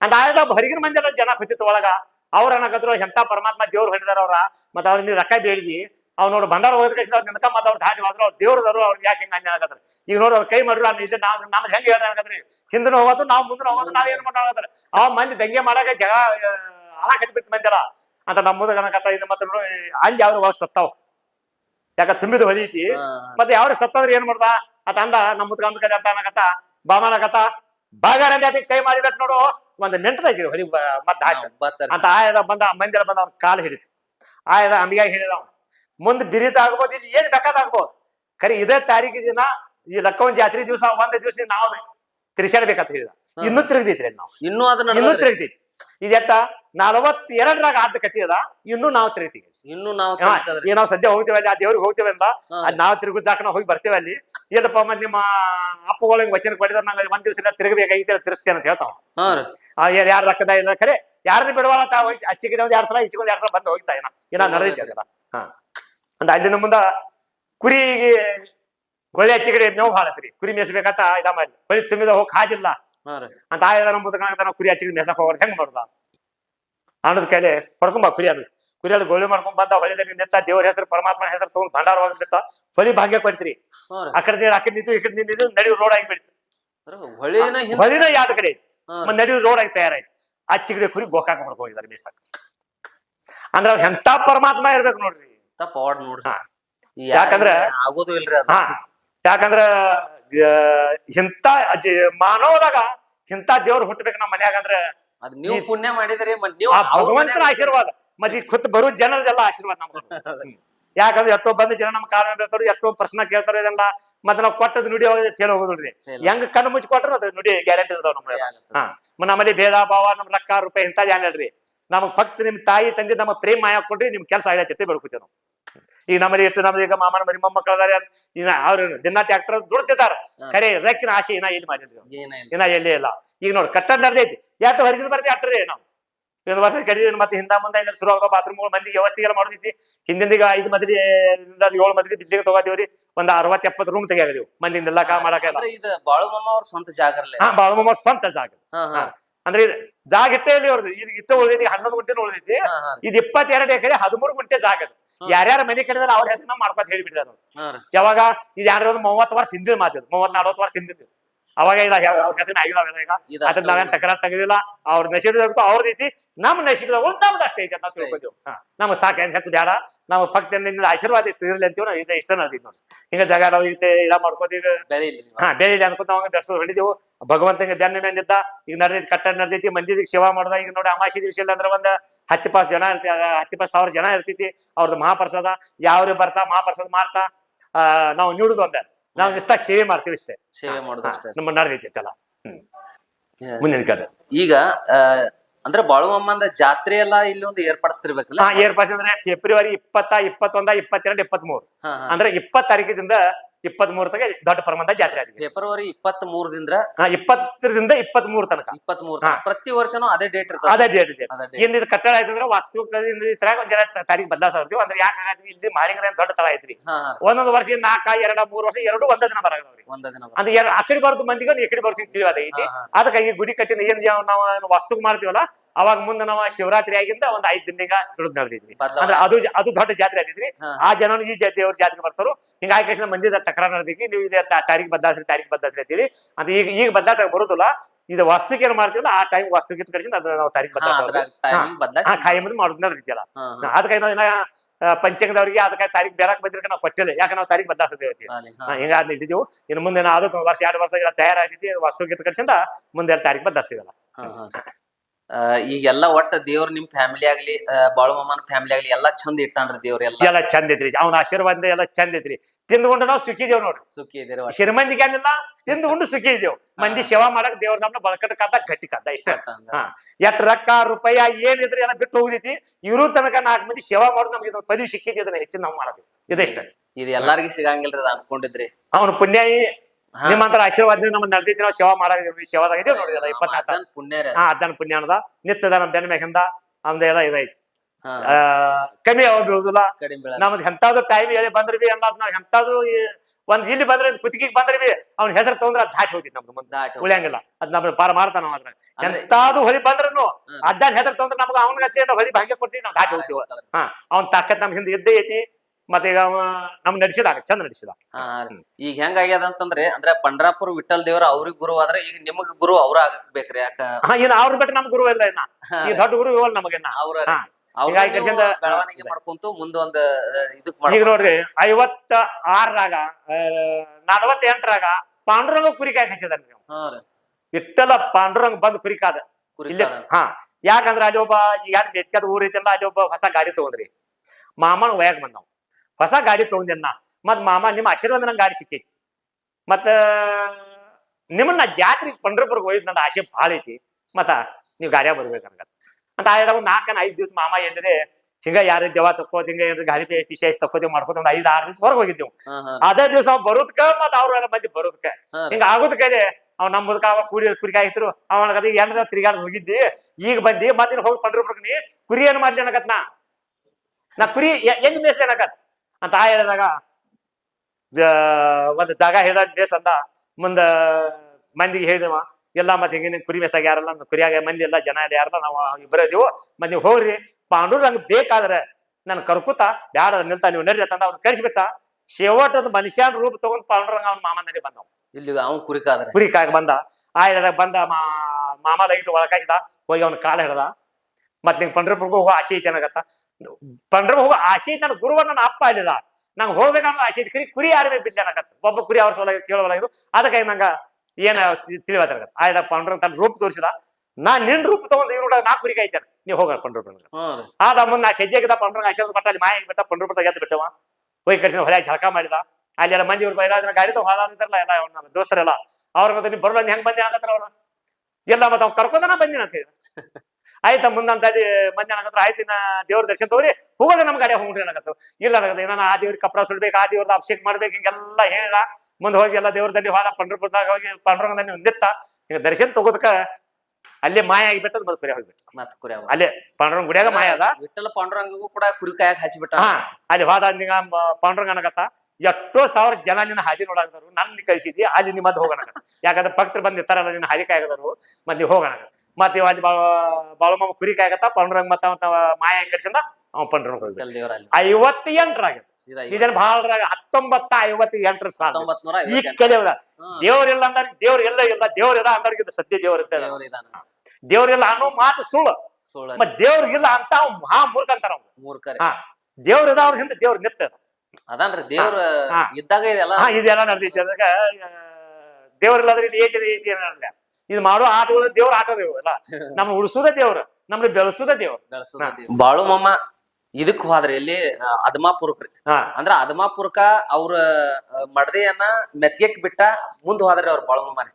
S1: ಅಂತ ಆಯ್ದ ಹೊರಗಿನ ಮಂದಿ ಎಲ್ಲ ಜನ ಕೂತಿತ್ತು ಒಳಗ ಅವ್ರ ಅನ್ನಕತ್ರು ಎಂತ ಪರಮಾತ್ಮ ದೇವ್ರು ಹೊಡಿದಾರ ಅವ್ರ ಮತ್ತ ಅವ್ರ ನೀ ರೊಕ್ಕ ಬೇಡಿದಿ ಅವ್ ನೋಡಿ ಬಂಡಾರ ಹೋದ ಕಳಿಸಿದ ಅವ್ರ ನೆನಕ ಮತ್ತ ಅವ್ರ ದಾಟಿ ಹೋದ್ರು ಅವ್ರ ದೇವ್ರದವ್ರು ಅವ್ರ ಯಾಕೆ ಹಿಂಗ್ ಅನ್ಯ ಅನ್ನಕತ್ರ ಈಗ ನೋಡಿ ಅವ್ರ ಕೈ ಮಾಡ್ರು ನಾನು ಇಲ್ಲಿ ನಾವ್ ನಮ್ದು ಹೆಂಗ್ ಹೇಳ ಹಿಂದಿನ ಹೋಗೋದು ನಾವ್ ಮುಂದಿನ ಹೋಗೋದು ನಾವ್ ಏನ್ ಮಾಡಾಕತ್ರ ಆ ಮಂದಿ ದಂಗೆ ಮಾಡಾಕ ಜಗ ಹಾಳಾಕ ಬಿಟ್ಟು ಮಂದಿರ ಅಂತ ನಮ್ಮ ಮುಂದೆ ಕನಕತ್ತ ಇದು ಮತ್ತೆ ನೋಡಿ ಅಂಜಿ ಅವ್ರ ಒಳಗ್ ಸತ್ತಾವ್? ಯಾಕ ತುಂಬಿದ ಹೊಳಿ ಐತಿ?
S2: ಹಾ.
S1: ಮತ್ತೆ ಯಾವ್ರು ಸತ್ತಂದ್ರೆ ಏನ್ ಮಾಡ್ದ? ಆತ ಅಂದ ನಮ್ಮ ಮುದ್ಕ ಅಂದ ಕಡೆ ಅಂತ ಅನ್ನಕತ್ತ ಬಾಮ ಅನ್ನಕತ್ತ ಬಾಗಾರ ಜಾತಿ ಕೈ ಮಾಡಿಬಿಟ್ಟು ನೋಡು ಒಂದ್ ನೆಂಟದ ಹೊಲಿ ಮತ್ತೆ ಅಂತ ಆಯದ ಬಂದ ಮಂದಿರ ಬಂದ ಅವ್ನ ಕಾಲು ಹಿಡಿತು. ಆಯದ ಅಂಬಿಗಾಗಿ ಹಿಡಿದ ಅವ್ನು. ಮುಂದ್ ಬಿರಿತ ಆಗ್ಬೋದು ಇಲ್ಲಿ ಏನ್ ಬೇಕಾದಾಗ್ಬೋದು ಖರೆ ಇದೇ ತಾರೀಕು ದಿನ ಈ ಲಕ್ಕವನ್ ಜಾತ್ರೆ ದಿವಸ ಒಂದ್ ದಿವಸ ನಾವು ತಿರ್ಸಾಡ್ಬೇಕಂತ ಹೇಳಿದ. ಇನ್ನೂ ತಿರುಗ್ದೈತ್ರಿ ನಾವು.
S2: ಇನ್ನೂ ಅದನ್ನ
S1: ಇನ್ನೂ ತಿರುಗ್ತೈತಿ ಇದೆಟ್ಟ ನಲವತ್ತೆರಡರಾಗ ಆದ ಕತಿ ಅದ. ಇನ್ನೂ ನಾವು ತಿರುಗ್ತೀವಿ.
S2: ಇನ್ನು ನಾವು.
S1: ಈಗ ನಾವು ಸದ್ಯ ಹೋಗ್ತೇವೆ ಅಲ್ಲಿ ಆ ದೇವ್ರಿಗೆ ಹೋಗ್ತೇವೆ ಅಂತ. ಅದ್ ನಾವು ತಿರುಗು ಜಾಕ ನಾವು ಹೋಗಿ ಬರ್ತೇವೆ ಅಲ್ಲಿ. ಏನಪ್ಪ ಮತ್ತೆ ನಿಮ್ಮ ಅಪ್ಪಗಳು ಹಿಂಗ್ ವಚನ ಕೊಟ್ಟಿದ್ರೆ ನಂಗೆ ಒಂದ್ ದಿವಸ ಇಲ್ಲ ತಿರುಗಬೇಕಾಗಿತ್ತು ತಿರ್ಸ್ತೇನೆ ಅಂತ ಹೇಳ್ತಾವ. ಯಾರ ರಕ್ಕದ ಇಲ್ಲ? ಖರೆ ಯಾರನ್ನ ಬಿಡುವಲ್ಲ ತಾವು ಅಚ್ಚಿಗೆ ಒಂದ್ ಎರಡ್ ಸಲ ಇಚ್ಚಿಗೆ ಒಂದ್ ಎರಡ್ ಸಲ ಬಂದು ಹೋಗ್ತಾ ಏನ ಏನ ನಡೆದೈತಿ ಅದೆಲ್ಲ. ಹಾ. ಅಂದ ಅಲ್ಲಿನ ಮುಂದ ಕುರಿಗೆ ಹೊಳೆ ಅಚ್ಚಿಗಡೆ ನೋವು ಹಾಳತ್ರಿ. ಕುರಿ ಮೇಯಿಸ್ಬೇಕಂತ ಇದ ಮಾಡಿ ಹೊಳಿ ತುಂಬಿದ ಹೋಗಿ ಹಾದಿಲ್ಲ. ಅಂತ ಆಯ್ದ ನಮ್ಮ ಮುದ್ಕ ನಾವು ಕುರಿ ಹಚ್ಚಿ ಮೇಸಕ್ ಹೋಗೋದು ಹೆಂಗ್ ಮಾಡುದ? ಅನ್ನೋದ್ ಕೈಲಿ ಹೊಡ್ಕೊಂಬ ಕುರಿ ಅದು ಕುರಿ ಅದು ಗೋಳಿ ಮಾಡ್ಕೊಂಡ್ ಬಂದ ಹೊಳಿದಲ್ಲಿ ನೆತ್ತ ದೇವ್ರ ಹೆಸರು ಪರಮಾತ್ಮನ ಹೆಸರು ತಗೊಂಡ್ ಭಂಡಾರ ನಿಂತ ಹೊಳಿ ಭಾಗ್ಯ ಕೊಡ್ತೀರಿ ಆ ಕಡೆ ಆ ಕಡೆ ನಿಂತು ಈ ಕಡೆ ನಿಂತು ನಡಿ ರೋಡ್ ಆಗಿ ಬಿಡ್ತು.
S2: ಹೊಳಿನ
S1: ಯಾವ್ದು ಕಡೆ ಐತಿ? ರೋಡ್ ಆಗಿ ತಯಾರಾಯ್ತು. ಆ ಚಿಗಡೆ ಕುರಿ ಗೋಕಾಕ ಮಾಡ್ಕೊಂಡಿದ್ದಾರೆ ಮೇಸಕ್ ಅಂದ್ರ ಅವ್ರ ಎಂತ ಪರಮಾತ್ಮ ಇರ್ಬೇಕು ನೋಡ್ರಿ.
S2: ಆಡ್ ನೋಡ್ರಿ.
S1: ಯಾಕಂದ್ರ-
S2: ಆಗೋದು ಇಲ್ರಿ
S1: ಹಾ. ಯಾಕಂದ್ರ ಇಂತ ಮಾನವದಾಗ ಇಂತ ದೇವ್ರು ಹುಟ್ಟಬೇಕು ನಮ್ಮ ಮನ್ಯಾಗ ಅಂದ್ರೆ
S2: ಅದ್ ನೀವು ಪುಣ್ಯ ಮಾಡಿದ್ರಿ ನೀವು
S1: ಭಗವಂತನ ಆಶೀರ್ವಾದ. ಮತ್ತೆ ಕುತ್ ಖುತ್ ಬರೋ ಜನರದೆಲ್ಲ ಆಶೀರ್ವಾದ ನಮ್ಗೆ [LAUGHS] ಯಾಕಂದ್ರೆ ಎಷ್ಟೋ ಬಂದ ಜನ ನಮ್ಮ ಕಾಲ ಹೇಳ್ತಾರೆ ಎಷ್ಟೋ ಪ್ರಶ್ನೆ ಕೇಳ್ತಾರೆ ಇದೆಲ್ಲ ಮತ್ತೆ ನಾವು ಕೊಟ್ಟದ್ ನುಡಿ ಕೇಳಿ ಹೋಗುದಿಲ್ರಿ. ಹೆಂಗ್ ಕಣ್ಣು ಮುಚ್ಚಿ ಕೊಟ್ರ ಅದು ನುಡಿ ಗ್ಯಾರಂಟಿ ಇರ್ತಾವ ನಮ್ಗೆ.
S2: ಆಗತ್ತೆ.
S1: ಹಾ. ನಮ್ಮಲ್ಲಿ ಭೇದ ಭಾವ ನಮ್ ರೊಕ್ಕ ರೂಪಾಯಿ ಇಂತ ಏನಿಲ್ರಿ ನಮಗ್ ಫಕ್ತ್ ನಿಮ್ ತಾಯಿ ತಂದೆ ನಮ್ಮ ಪ್ರೇಮ ಮಾಯ ಕೊಡ್ರಿ ನಿಮ್ ಕೆಲಸ ಆಗೈತಿ ಬೆಳ್ಕೊತೀವಿ ನಾವು. ಈಗ ನಮ್ಮಲ್ಲಿ ಎಷ್ಟು ನಮ್ದು ಈಗ ಮಾಮನ ಮರಿ ಮೊಮ್ಮಕ್ಕಳು ಅದಾರ ಅವ್ರು ದಿನ ಟ್ಯಾಕ್ಟರ್ ದುಡ್ತಿದ್ದಾರೆ.
S2: ಕರೆ
S1: ಖರೆ ರಕ್ಕಿನ ಆಸೆ ಇನ್ನ ಎಲ್ಲಿ ಮಾಡಿದ್ರಿ ಇನ್ನ ಎಲ್ಲಿ ಇಲ್ಲ. ಈಗ ನೋಡಿ ಕಟ್ಟದ್ ನಡೆದೈತಿ. ಯಾಕೆ ಹೊರಗಿನ ಬರ್ತಿ ಅಟ್ರಿ ನಾವು ಇದೊಂದು ವರ್ಷ ಕಡಿ ಮತ್ತೆ ಹಿಂದ ಮುಂದೆ ಇಲ್ಲ ಶುರು ಆಗೋ ಬಾತ್ರೂಮ್ಗಳು ಮಂದಿ ವ್ಯವಸ್ಥೆ ಎಲ್ಲ ಮಾಡೋದೈತಿ ಹಿಂದಿಂದೀಗ ಐದು ಮದ್ರಿ ಏಳು ಮದ್ರಿ ಬಿದ್ದಿಗೆ ತಗೋತೀವ್ರಿ ಒಂದ್ ಅರವತ್ ಎಪ್ಪತ್ತು ರೂಮ್ ತೆಗಿಯಾಗಿದ್ವಿ ಮಂದಿಂದ ಎಲ್ಲ ಕಾ ಮಾಡಕ್ಕೆ
S2: ಅಂದ್ರೆ ಇದು ಬಾಳು ಮಾಮ ಅವ್ರ ಸ್ವಂತ ಜಾಗ
S1: ಹಾ ಬಾಳ ಸ್ವಂತ ಜಾಗ. ಅಂದ್ರೆ ಜಾಗ ಇಟ್ಟೇ ಇಲ್ಲಿ ಅವ್ರದ್ದು ಇದು ಇತ್ತ ಉಳಿದೈತಿ ಹನ್ನೊಂದು ಗುಂಟೆ ಉಳಿದೈತಿ ಇದು ಇಪ್ಪತ್ತೆರಡು ಎಕರೆ ಹದಿಮೂರು ಗುಂಟೆ ಜಾಗ ಅದು. ಯಾರ್ಯಾರ ಮನೆ ಕಡೆ ಅವ್ರ ಹೆಸರು ಮಾಡ್ಕೊತ ಹೇಳಿಬಿಟ್ಟಿದ್ರು ಅವ್ರು. ಯಾವಾಗ? ಇದು ಯಾರು ಒಂದು ಮೂವತ್ತು ವರ್ಷ ಹಿಂದಿನ ಮಾತಿದ್ರು ಮೂವತ್ ನಲ್ವತ್ತು ವರ್ಷ ಹಿಂದಿದ್ದು ಅವಾಗ ಇಲ್ಲ ಅವ್ರ ಹೆಸರಿನ ಆಗಿದಾವೆಲ್ಲ ಈಗ. ಅದ್ರ ನಾವೇನ್ ತಕರಾರ್ ತೆಗೆದಿಲ್ಲ. ಅವ್ರ ನಶೀಬ್ ಅವ್ರದ್ದು ಐತಿ. ನಮ್ ನಶೀಬ್ ನಮ್ದು ಅಷ್ಟೇ ಐತಿ ಅಂತ ತಿಳ್ಕೊತೀವಿ. ನಮ್ಗೆ ಸಾಕು ಏನ್ ಹೆಚ್ಚು ಬೇಡ ನಾವು ಭಕ್ತನಿಂದ ಆಶೀರ್ವಾದ ಇಟ್ಟು ಇರ್ಲಿ ಅಂತೀವಿ ನಾವು. ಇದೆ ಇಷ್ಟ ನೋಡಿ. ಹಿಂಗ ಜಾಗ ನಾವು ಈಗ ಇದ ಮಾಡ್ಕೋತೀವಿ. ಹಾ ಬೆಳಿಲಿ ಅನ್ಕೊಂತ ಅವಾಗ ಬೆಸ್ಟ್ ಹೊಡಿದೆವು ಭಗವಂತನಿಗೆ ಬೆನ್ನ ಮೇಲಿದ್ದ ಈಗ ನಡೆದೈತಿ ಕಟ್ಟ ನಡೆದೈತಿ ಮಂದಿರಿಗೆ ಸೇವಾ ಮಾಡ್ದ. ಈಗ ನೋಡಿ ಅಮಾಸಿ ದಿವಸ ಇಲ್ಲ ಅಂದ್ರೆ ಒಂದ್ ಹತ್ತು ಪಾಸ್ ಜನ ಇರ್ತಿ ಹತ್ತು ಪಾಸ್ ಸಾವಿರ ಜನ ಇರ್ತೈತಿ ಅವ್ರದ್ದು ಮಹಾಪ್ರಸಾದ ಯಾವ್ರಿಗೆ ಬರ್ತಾ ಮಹಾಪ್ರಸಾದ ಮಾಡ್ತಾ ಆ ನಾವು ನೀಡುದು ಒಂದ. ನಾವು ಇಷ್ಟ ಸೇವೆ ಮಾಡ್ತೀವಿ ಇಷ್ಟೇ.
S2: ಸೇವೆ ಮಾಡೋದಷ್ಟೇ
S1: ನಮ್ಮ ನಡೆದೈತಿ ಚಲ ಹ್ಮ್. ಮುಂದಿನ ಕಡೆ
S2: ಈಗ ಅಂದ್ರೆ ಬಾಳುವಮ್ಮಂದ ಮಾಮಂದ ಜಾತ್ರೆ ಎಲ್ಲ ಇಲ್ಲಿ ಒಂದು ಏರ್ಪಡಿಸ್ತಿರ್ಬೇಕಲ್ಲ?
S1: ಏರ್ಪಡಿಸಿದ್ರೆ ಫೆಬ್ರವರಿ ಇಪ್ಪತ್ತ ಇಪ್ಪತ್ತೊಂದ ಇಪ್ಪತ್ತೆರಡು ಇಪ್ಪತ್ಮೂರು. ಅಂದ್ರೆ ಇಪ್ಪತ್ ತಾರೀಕಿದಿಂದ ಇಪ್ಪತ್ತ್ ತನಕ ದೊಡ್ಡ ಪ್ರಮಾಣದ ಜಾತ್ರೆ ಆಗಿದೆ.
S2: ಫೆಬ್ರವರಿ ಇಪ್ಪತ್ತ್ ಮೂರದಿಂದ
S1: ಇಪ್ಪತ್ತರಿಂದ ಇಪ್ಪತ್ತ್ ಮೂರ್ ತನಕ
S2: ಇಪ್ಪತ್ತ್ ಮೂರ್. ಪ್ರತಿ ವರ್ಷನೂ ಅದೇ ಡೇಟ್ ಇರ್ತದೆ.
S1: ಅದೇ ಡೇಟ್ ಇದೆ. ಏನ್ ಇದು ಕಟ್ಟಡ ಆಯ್ತಂದ್ರೆ ವಾಸ್ತುಕದಿಂದ ಈ ತರ ಒಂದ್ ಜನ ತಾರೀಕು ಬದಲಾಯಿಸ್ತೀವಿ ಅಂದ್ರೆ ಯಾಕೆ ಇಲ್ಲಿ ಮಾಡಿಂಗ್ರೆ ಅಂತ ದೊಡ್ಡ ತಳ ಐತ್ರಿ. ಒಂದೊಂದು ವರ್ಷ ನಾಲ್ಕ ಎರಡ ಮೂರ್ ವರ್ಷ ಎರಡು ಒಂದ ದಿನ ಬರಾಗದವ್ರಿ
S2: ಒಂದ ದಿನ.
S1: ಅಂದ್ರೆ ಎರಡು ಆ ಕಡೆ ಬರೋದು ಮಂದಿಗೆ ಈ ಕಡೆ ಬರ್ತೀವಿ ತಿಳಿಯೋದ ಐತಿ. ಅದಕ್ಕಾಗಿ ಗುಡಿ ಕಟ್ಟಿನ ಏನ್ ನಾವು ವಾಸ್ತುಕ್ ಮಾಡ್ತೀವಲ್ಲ ಅವಾಗ ಮುಂದೆ ನಾವು ಶಿವರಾತ್ರಿ ಆಗಿಂದ ಒಂದ್ ಐದ್ ದಿನಗ ಹಿಡಿದು
S2: ನಡೆದಿದ್ವಿ.
S1: ಅಂದ್ರೆ ಅದು ಅದು ದೊಡ್ಡ ಜಾತ್ರೆ ಆಗಿದ್ರಿ. ಆ ಜನ ಈ ದೇವ್ರ ಜಾತ್ರೆ ಬರ್ತಾರೋ ಹಿಂಗ ಕೃಷ್ಣ ಮಂದಿದ ತಕರಾರು ನಡೆದಿದ್ವಿ. ನೀವು ಇದೇ ತಾರೀಕ್ ತಾರೀಖ್ ಬದಲಾಸ್ರಿ ತಾರೀಕ್ ಬದಲಾಸ್ರಿ ಅಂತೇಳಿ. ಅಂತ ಈಗ ಈಗ ಬದಲಾಸಕ್ ಬರುದಿಲ್ಲ. ಇದು ವಾಸ್ತುಕ್ ಏನ್ ಮಾಡ್ತೀವಲ್ಲ ಆ ಟೈಮ್ ವಾಸ್ತುಕ್ ಕಡಿಸಿ ಅದ್ರ ನಾವು
S2: ತಾರೀಕ್
S1: ಬದಲಾಸ ಕಾಯಿ ಮುಂದೆ ಮಾಡೋದ್
S2: ಹಾ.
S1: ಅದಕ್ಕೆ ನಾವು ಪಂಚಾಂಗದವ್ರಿಗೆ ಅದಕ್ಕೆ ತಾರೀಕ್ ಬೇರಕ್ ಬಂದಿರಕ ನಾವು ಕೊಟ್ಟಿಲ್ಲ. ಯಾಕೆ ನಾವು ತಾರೀಕ್
S2: ಹಾಲಿ,
S1: ಹಿಂಗ ಅದ್ ಇಟ್ಟಿದ್ವಿ ಇನ್ನು ಮುಂದೆ ನಾವು ಅದಕ್ಕೆ ವರ್ಷ ಎರಡು ವರ್ಷ ಎಲ್ಲ ತಯಾರಾಗಿದ್ದಿ ವಾಸ್ತು ಗೀತ ಕಟ್ಸಿಂದ ಮುಂದೆ ತಾರೀಕ್ ತಾರೀಖ್
S2: ಈಗೆಲ್ಲ ಒಟ್ಟ ದೇವ್ರ ನಿಮ್ ಫ್ಯಾಮಿಲಿ ಆಗ್ಲಿ ಆ, ಬಾಳು ಮಾಮನ ಫ್ಯಾಮಿಲಿ ಆಗ್ಲಿ ಎಲ್ಲಾ ಚಂದ ಇಟ್ಟಾನ್ರಿ ದೇವ್ರ ಎಲ್ಲ.
S1: ಎಲ್ಲ ಚಂದ ಐತ್ರಿ. ಅವನ ಆಶೀರ್ವಾದ ಎಲ್ಲ ಚಂದ ಐತ್ರಿ. ತಿಂದ್ಕೊಂಡು ನಾವು ಸುಖಿದೇವ್ ನೋಡ್ರಿ.
S2: ಸುಖಿ ಇದೀರಿ ಒಟ್ಟ.
S1: ಶ್ರೀಮಂದಿಗೆ ಏನಿಲ್ಲ ತಿಂದ್ಕೊಂಡು ಸುಖಿ ಇದೇವ್. ಮಂದಿ ಸೇವಾ ಮಾಡಕ್ ದೇವ್ರ ನಮ್ನ ಬಳಕಟ ಕಾದ ಗಟ್ಟಿ ಕಾದ ಇಷ್ಟ. ಹಾ. ಎಷ್ಟ್ ರೊಕ್ಕ ರೂಪಾಯಿ ಏನಿದ್ರೆ ಎಲ್ಲ ಬಿಟ್ಟು ಹೋಗಿದೈತಿ ಇವ್ರು ತನಕ ನಾಲ್ಕು ಮಂದಿ ಸೇವಾ ಮಾಡೋದು ನಮ್ಗೆ ಇದ್ರ ಪದವಿ ಸಿಕ್ಕಿದ್ದೆ ಇದನ್ನ ಹೆಚ್ಚಿನ ನಾವು ಮಾಡೋದು. ಇದಿಷ್ಟ
S2: ಇದು ಎಲ್ಲಾರ್ಗಿ ಸಿಗಂಗಿಲ್ರಿ ಅದ ಅನ್ಕೊಂಡಿದ್ರಿ.
S1: ಅವನು ಪುಣ್ಯಾಯಿ. ನಿಮ್ಮಂತರ ಆಶೀರ್ವಾದ ನಮ್ಮ ನಡೆದೈತಿ ನಾವು ಸೇವಾ ಮಾಡಾಕಿದ್ವಿ ಸೇವಾದಾಗ ಇದೀವಿ ನೋಡಿ ಎಲ್ಲ ಇಪ್ಪತ್ನಾಲ್ಕು
S2: ಪುಣ್ಯ ಅದು.
S1: ಹಾ ಅದ್ದನ ಪುಣ್ಯ ಅನ್ನದ. ನಿತ್ಯದ ನಮ್ಮ ಬೆನ್ನ ಮ್ಯಾಗಿಂದ ಅಮ್ದ ಎಲ್ಲ ಇದೈತಿ ಆ, ಕಮ್ಮಿ ಯಾವ ಬೀಳುದಿಲ್ಲ. ನಮ್ದು ಎಂತಾದ್ರು ಟೈಮ್ ಹೇಳಿ ಬಂದ್ರಿ ಬಿ ಅನ್ನೋದ್ ನಾವ್ ಎಂತಾದ್ರು ಒಂದ್ ಇಲ್ಲಿ ಬಂದ್ರೆ ಕುತ್ತಿಗೆಗ್ ಬಂದ್ರಿ ಬಿ ಅವ್ನ ಹೆಸರು ತಗೊಂಡ್ರೆ ಅದ್ ದಾಟಿ ಹೋಗಿದ್ ನಮ್ದು ಮುಂದೆ.
S2: ಹೋಗ್-
S1: ಉಳಿಯಂಗಿಲ್ಲ. ಅದ್ ನಮ್ದು ಪಾರ ಮಾಡ್ತಾನ
S2: ಅದ್ರ
S1: ಎಂತಾದ್ರು ಹೊಳಿ ಬಂದ್ರು. ಅದ್ದಾನ್ ಹೆಸರು ತಗೊಂಡ್ರೆ ನಮ್ಗೆ ಅವ್ನ ಹೊಳಿ ಭಾಗ್ಯ ಕೊಡ್ತೀವಿ ನಾವು ದಾಟಿ ಹೋಗ್ತೀವಿ. ಹಾ ಅವ್ನ ತಾಕತ್ ನಮ್ ಹಿಂದೆ ಇದ್ದೇ ಐತಿ. ಮತ್ತೆ ಈಗ ಅವ ನಮ್ ನಡೆಸಿದಾಗ ಚಂದ ನಡೆಸಿದ
S2: ಈಗ ಹೆಂಗ ಆಗ್ಯದ ಅಂತಂದ್ರೆ ಅಂದ್ರೆ ಪಂಡ್ರಾಪುರ ವಿಠಲ್ ದೇವ್ರ ಅವ್ರಿಗೆ ಗುರು ಆದ್ರೆ ಈಗ ನಿಮಗ್ ಗುರು ಅವ್ರ ಆಗಬೇಕ್ರಿ ಬೇಕ್ರಿ ಯಾಕ?
S1: ಹಾ ಇನ್ನು ಅವ್ರ ಬಿಟ್ಟು ನಮ್ ಗುರು ಇಲ್ಲ ಇನ್ನ. ಈ ದೊಡ್ಡ ಗುರು ಇವಲ್ ನಮಗೆ
S2: ಅವ್ರ ಬೆಳವಣಿಗೆ ಮಾಡ್ಕೊಂತು ಮುಂದೊಂದ್ ಇದಕ್
S1: ಈಗ ನೋಡ್ರಿ ಐವತ್ತ ಆರರಾಗ ನಲವತ್ತೆಂಟರಾಗ ಪಾಂಡುರಂಗ ಕುರಿ ಕಾಯಕ್
S2: ನೀವು.
S1: ಇಟ್ಟೆಲ್ಲ ಪಾಂಡುರಂಗ ಬಂದ್
S2: ಕುರಿಕಾದ.
S1: ಹಾ. ಯಾಕಂದ್ರ ಅಲ್ಲಿ ಒಬ್ಬ ಈಗ ಬೇಸಿಗೆ ಊರ್ ಐತಿಲ್ಲ ಅಲ್ಲಿ ಒಬ್ಬ ಹೊಸ ಗಾಡಿ ತಗೊಂಡ್ರಿ. ಮಾಮನ ವಯಾಗ ಬಂದವ್. ಹೊಸ ಗಾಡಿ ತಗೊಂಡೆನ್ನ ಮತ್ ಮಾಮ ನಿಮ್ಮ ಆಶೀರ್ವಾದ ನಂಗೆ ಗಾಡಿ ಸಿಕ್ಕೈತಿ. ಮತ್ತ ನಿಮ್ಮನ್ನ ಜಾತ್ರೆಗೆ ಪಂಡ್ರಪುರ್ಗೆ ಹೋಯ್ತು ನನ್ನ ಆಸೆ ಭಾಳ ಐತಿ. ಮತ್ತ ನೀವು ಗಾಡಿಯಾಗ ಬರ್ಬೇಕು ನನಗ ಅಂತ ಆ ಒಂದು ನಾಲ್ಕನ ಐದ್ ದಿವ್ಸ ಮಾಮ ಎದ್ರೆ ಹಿಂಗ ಯಾರ ದೇವ ತಕ್ಕೋದ್ ಹಿಂಗ ಏನ್ರಿ ಗಾಡಿ ಪೇ ವಿಶೇಷ ತಕ್ಕೋತೀವಿ ಮಾಡ್ಕೋತ ಒಂದ್ ಐದ್ ಆರು ದಿವ್ಸ ಹೊರಗೆ ಹೋಗಿದ್ದೆವು ಅದೇ ದಿವ್ಸ ಅವ್ ಬರುದ್ಕ ಮತ್ತ ಅವ್ರ ಮಂದಿ ಬರುದ್ಕ. ಹಿಂಗ ಆಗೋದಕ್ಕೆ ಅವ್ ನಮ್ಮ ಮುದ್ಕ ಅವ ಕುರಿ ಕುರಿ ಕಾಯ್ತಿರು ಅವನ ಕದ ಎಂಟ ತಿರ್ಗಾಡ್ ಹೋಗಿದ್ದಿ. ಈಗ ಬಂದಿ ಮತ್ತೆ ಹೋಗಿ ಪಂಡ್ರಪುರಕ್ ನೀ ಕುರಿ ಏನ್ ಮಾಡ್ಲಿ ಅನ್ನಕತ್ ನಾ ನಾ ಕುರಿ ಹೆಂಗ್ ಮೇಸ್ಲಿ ಅನ್ನಕತ್ ಅಂತ ಆ ಹೇಳಿದಾಗ ಜ ಒಂದ್ ಜಾಗ ಹೇಳ ದೇಶ ಅಂತ ಮುಂದ ಮಂದಿಗೆ ಹೇಳಿದವ ಎಲ್ಲ ಮತ್ತೆ ಹಿಂಗಿನ ಕುರಿ ಮೇಸಾಗ ಯಾರಲ್ಲ ಕುರಿಯಾಗ ಮಂದಿ ಎಲ್ಲ ಜನ ಎಲ್ಲ ಯಾರಲ್ಲ ನಾವು ಇಬ್ಬರ ಮಂದಿ ಮತ್ತೆ ನೀವು ಹೋಗ್ರಿ ಪಾಂಡೂರ್ ನಂಗೆ ಬೇಕಾದ್ರೆ ನನ್ ಕರ್ಕುತ ಯಾರ ನಿಲ್ತಾ ನೀವು ನಡ್ರಿ ಅಂತಂದ ಅವ್ನು ಕಳಿಸ್ಬಿಟ್ಟ. ಶೇವಟದ ಮನುಷ್ಯನ ರೂಪ ತಗೊಂಡ್ ಪಾಂಡುರಂಗ ಅವ್ನ ಮಾಮನಲ್ಲಿ ಬಂದವ್.
S2: ಇಲ್ಲಿ ಅವ್ನು
S1: ಕುರಿಕಾದ್ರೆ ಕುರಿಕಾಗ ಬಂದ. ಆ ಹೇಳಿದಾಗ ಬಂದ ಮಾ ಮಾಮ ಲೈಟ್ ಒಳಕಾಯಿಸಿದ ಹೋಗಿ ಅವ್ನ ಕಾಲ ಹಿಡ್ದ. ಮತ್ ನಿಂಗೆ ಪಂಡ್ರಪುರ್ಗೂ ಹೋಗೋ ಆಸೆ ಐತಿ ಅನ್ನಕತ್ತ. ಪಂಡ್ರಪುರ್ ಹೋಗ ನನ್ನ ಗುರುವ ನನ್ನ ಅಪ್ಪ ಅಲ್ಲಿದ. ನಂಗೆ ಹೋಗ್ಬೇಕನ್ನೋ ಆಸೆ ಐತಿ ಕುರಿ ಕುರಿ ಯಾರು ಅನ್ನಕತ್ತ ಒಬ್ಬ ಕುರಿ ಅವ್ರ ಸೊಲ ಕೇಳೋಲಾಗಿದ್ರು ಅದಕ್ಕೆ ನಂಗೆ ಏನ ತಿಳಿವತ್ತ ಆಯ್ತ ಪಂಡ್ರ ತನ್ನ ರೂಪ ತೋರಿಸಿದ. ನಾ ನಿನ್ ರೂಪ ತಗೊಂಡ್ ಇವ್ರ ನಾ ಕುರಿ ಕಾಯ್ತೇನೆ. ನೀವು ಹೋಗ
S2: ಪಂಡ್ರ
S1: ಆದ ಮುಂದೆ ನಾ ಹೆಜ್ಜೆ ಆಗಿದ್ದ ಪಂಡ್ರ ಆಶೀರ್ವಾದ ಪಟ್ಟ ಅಲ್ಲಿ ಮಾಯ ಬಿಟ್ಟ ಪಂಡ್ರಪುರ ಎದ್ದು ಬಿಟ್ಟವ. ಹೋಗಿ ಕಡಿಸಿದ ಹೊಲ ಜಳಕ ಮಾಡಿದ. ಅಲ್ಲೆಲ್ಲ ಮಂದಿ ಇವ್ರು ಬೈಲ ಗಾಡಿ ತಗೊಂಡ್ ಹೋದ ಎಲ್ಲ ನಮ್ಮ ದೋಸ್ತರೆಲ್ಲ. ಅವ್ರ ಮತ್ತೆ ನೀವು ಬರಲ್ಲ ಹೆಂಗ್ ಬಂದಿ ಆಗತ್ತಲ್ಲ ಅವ್ರ. ಎಲ್ಲ ಮತ್ತೆ ಅವ್ನು ಕರ್ಕೊಂಡನ ಬಂದಿನ ಅಂತ ಹೇಳಿ. [LAUGHS] ಆಯ್ತಾ ಮುಂದಂತ ಅಲ್ಲಿ ಮಂದಿ ಅನ್ನಕತ್ರ ಆಯ್ತು ಇನ್ನ ದೇವ್ರ ದರ್ಶನ ತಗೋರಿ. ಹೋಗೋದ ನಮ್ ಗಾಡಿ ಹೋಗ್ರಿ ಅನ್ನಕತ್ತು ಇಲ್ಲ ಅನ್ನಕತ್ತ ಏನಾನ ಆ ದೇವ್ರಿಗೆ ಕಪ್ರ ಸುಡ್ಬೇಕು ಆ ದೇವ್ರದ ಅಭಿಷೇಕ ಮಾಡ್ಬೇಕು ಹಿಂಗೆಲ್ಲ ಹೇಳ. ಮುಂದೆ ಹೋಗಿ ಎಲ್ಲ ದೇವ್ರದಲ್ಲಿ ಹೋದ ಪಂಡ್ರಪುರದಾಗ ಹೋಗಿ ಪಂಡ್ರಂಗದಲ್ಲಿ ಒಂದಿತ್ತ ಈಗ ದರ್ಶನ ತಗೋದಕ್ಕ ಅಲ್ಲೇ ಮಾಯ ಆಗಿಬಿಟ್ಟದ್ ಮತ್ತೆ ಕುರಿ ಹೋಗ್ಬಿಟ್ಟು.
S2: ಮತ್ತೆ ಕುರಿ.
S1: ಅಲ್ಲೇ ಪಾಂಡುರಂಗ ಗುಡಿಯಾಗ ಮಾಯ ಅದ.
S2: ವಿಟ್ಟಲ ಪಾಂಡುರಂಗಗೂ ಕೂಡ ಕುರಿ ಕಾಯಾಗ ಹಚ್ಚಿಬಿಟ್ಟ.
S1: ಅಲ್ಲಿ ಹೋದ ನಿಂಗ ಪಾಂಡುರಂಗ ಅನ್ನಕತ್ತ ಎಷ್ಟೋ ಸಾವಿರ ಜನ ನಿನ್ನ ಹಾದಿ ನೋಡಾಕತ್ತಾರು. ನನ್ನ ಕಳಿಸಿದ್ದಿ ಅಲ್ಲಿ ನಿಮ್ಮ ಹೋಗೋಣ ಯಾಕಂದ್ರೆ ಭಕ್ತರು ಬಂದಿರ್ತಾರಲ್ಲ ನಿನ್ನ ಹಾದಿ ಕಾಯಕತ್ತಾರು ಮತ್ತೆ ನೀವು ಹೋಗೋಣ ಮತ್ತೆ ಇವ ಅಲ್ಲಿ ಬಾಳಮ್ಮ ಕುರಿ ಕಾಯಕತ್ತ ಪಂಡ್ರಂಗ್ ಮತ್ತ ಮಾಯ ಕರ್ಸಿಂದ ಅವ್ ಪಂಡ್ರಂಗ್ ಹೋಗ್ಬೇಕು
S2: ಐವತ್ತ ದೇವರಲ್ಲಿ
S1: ಐವತ್ತು ಎಂಟ್ರಾಗ ಇದನ್ನ ಬಹಳ ಹತ್ತೊಂಬತ್ತ ಐವತ್ತ ಎಂಟರ
S2: ನೂರ
S1: ಈ ಕಲಿಯೋದ ದೇವ್ರಿಲ್ಲ ಅಂದ್ರೆ ದೇವ್ರ ಎಲ್ಲ ಇಲ್ಲ ದೇವ್ರಿಲ್ಲ ಅಂದ್ರೆ ಸತ್ಯ ದೇವ್ರ ದೇವ್ರಿಲ್ಲ ಅನ್ನೋ ಮಾತು ಸುಳ್ಳು ಮತ್ ಇಲ್ಲ ಅಂತ ಅವ್ ಮಹಾ ಮೂರ್ಖ ಅಂತಾರ ಮೂರ್ಖ
S2: ಮೂರ್ಖರಿ
S1: ಅವ್ರ ದೇವ್ರ ಹಿಂದೆ ದೇವ್ರ ನಿತ್ತ
S2: ಅದನ್ರಿ ದೇವ್ರ ಇದ್ದಾಗ ಇದೆಲ್ಲ
S1: ಇದೆಲ್ಲ ನಡೆದಿದ್ದಾಗ ದೇವ್ರಿಲ್ಲ ಅದ್ರ ಏತಿ ಅನ್ನಲ್ಲ ಇದು ಮಾಡೋ ಆಟಗಳ ದೇವ್ರ ಆಟ ಇವು ಎಲ್ಲ ನಮ್ ಉಳಿಸುದ ದೇವ್ರ ನಮ್ನ ಬೆಳೆಸೋದ ದೇವ್ರ.
S2: ಬಾಳು ಮಮ್ಮ ಇದಕ್ ಹೋದ್ರಿ ಇಲ್ಲಿ ಅದಮಾಪುರಕ್ರಿ ಅಂದ್ರ ಅದಮಾಪುರಕ ಅವ್ರ ಮಡದೆಯನ್ನ ಮೆತ್ಗೆಕ್ ಬಿಟ್ಟ ಮುಂದ್ ಹೋದ್ರಿ ಅವ್ರ ಬಾಳು ಮಮ್ಮ ರೀ.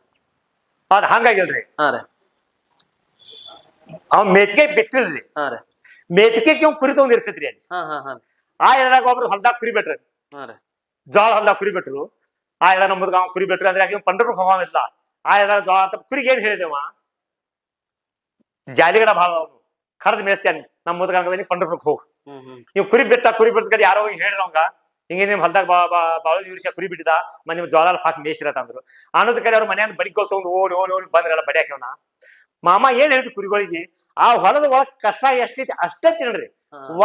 S1: ಅದ್ ಹಂಗಾಗಿಲ್ರಿ.
S2: ಹಾ ರೀ.
S1: ಅವ್ ಮೆತ್ಗೆ ಬಿಟ್ಟಿಲ್ರಿ.
S2: ಹಾ ರೀ.
S1: ಇವ್ ಕುರಿ ತಗೊಂಡಿರ್ತೈತ್ರಿ ಅಲ್ಲಿ.
S2: ಹಾ ಹಾ ಹಾ
S1: ಆ ಎಳದಾಗ ಒಬ್ರು ಹೊಲ್ದಾಗ ಕುರಿ ಬಿಟ್ರಿ. ಜೋಳ ಹೊಲ್ದಾಗ ಕುರಿ ಬಿಟ್ರು. ಆ ಎಳ ನಮ್ಮದ್ ಕುರಿ ಬಿಟ್ರು ಅಂದ್ರೆ ಪಂಡ್ರ ಪಂಡ್ರಪುರಕ್ಕೆ ಹೋಗೋದಿಲ್ಲ ಆ ಎಳದಾಗ ಜೋಳ ಅಂತ ಕುರಿಗೆ ಏನ್ ಹೇಳಿದೆವ ಜಾಲಿಗಡ ಭಾಳ ಅವನು. ಕರೆದ್ ಮೇಸ್ತೇನೆ ನಮ್ಮ ಮುದ್ಗ ಪಂಡ್ರಪುರಕ್ಕೆ ಹೋಗು. ನೀವು ಕುರಿ ಬಿಟ್ಟ ಕುರಿ ಕಡೆ ಯಾರೋ ಹೋಗಿ ಅವಂಗ. ಹಿಂಗೆ ನಿಮ್ ಹೊಲದಾಗ ಬಾಳ ದಿವಸ ಕುರಿ ಬಿಟ್ಟಿದ ಮನೆ ನಿಮ್ ಜೋಳ ಹಾಕಿ ಮೇಸಿರತ್ತ ಅಂದ್ರು. ಅನ್ನೋದ್ ಕಡೆ ಅವ್ರ ಮನೆಯಿಂದ ಬಡಿಗೋಲ್ ತಗೊಂಡು ಓಡಿ ಓಡಿ ಓಡಿ ಬಂದ್ರಲ್ಲ ಬಡಿಯಾಕವನ ಮಾಮ ಏನ್ ಹೇಳ್ತಿ ಕುರಿಗಳಿಗೆ? ಆ ಹೊಲದ ಒಳಗ್ ಕಸ ಎಷ್ಟೈತಿ ಅಷ್ಟೇ ತಿನ್ರಿ.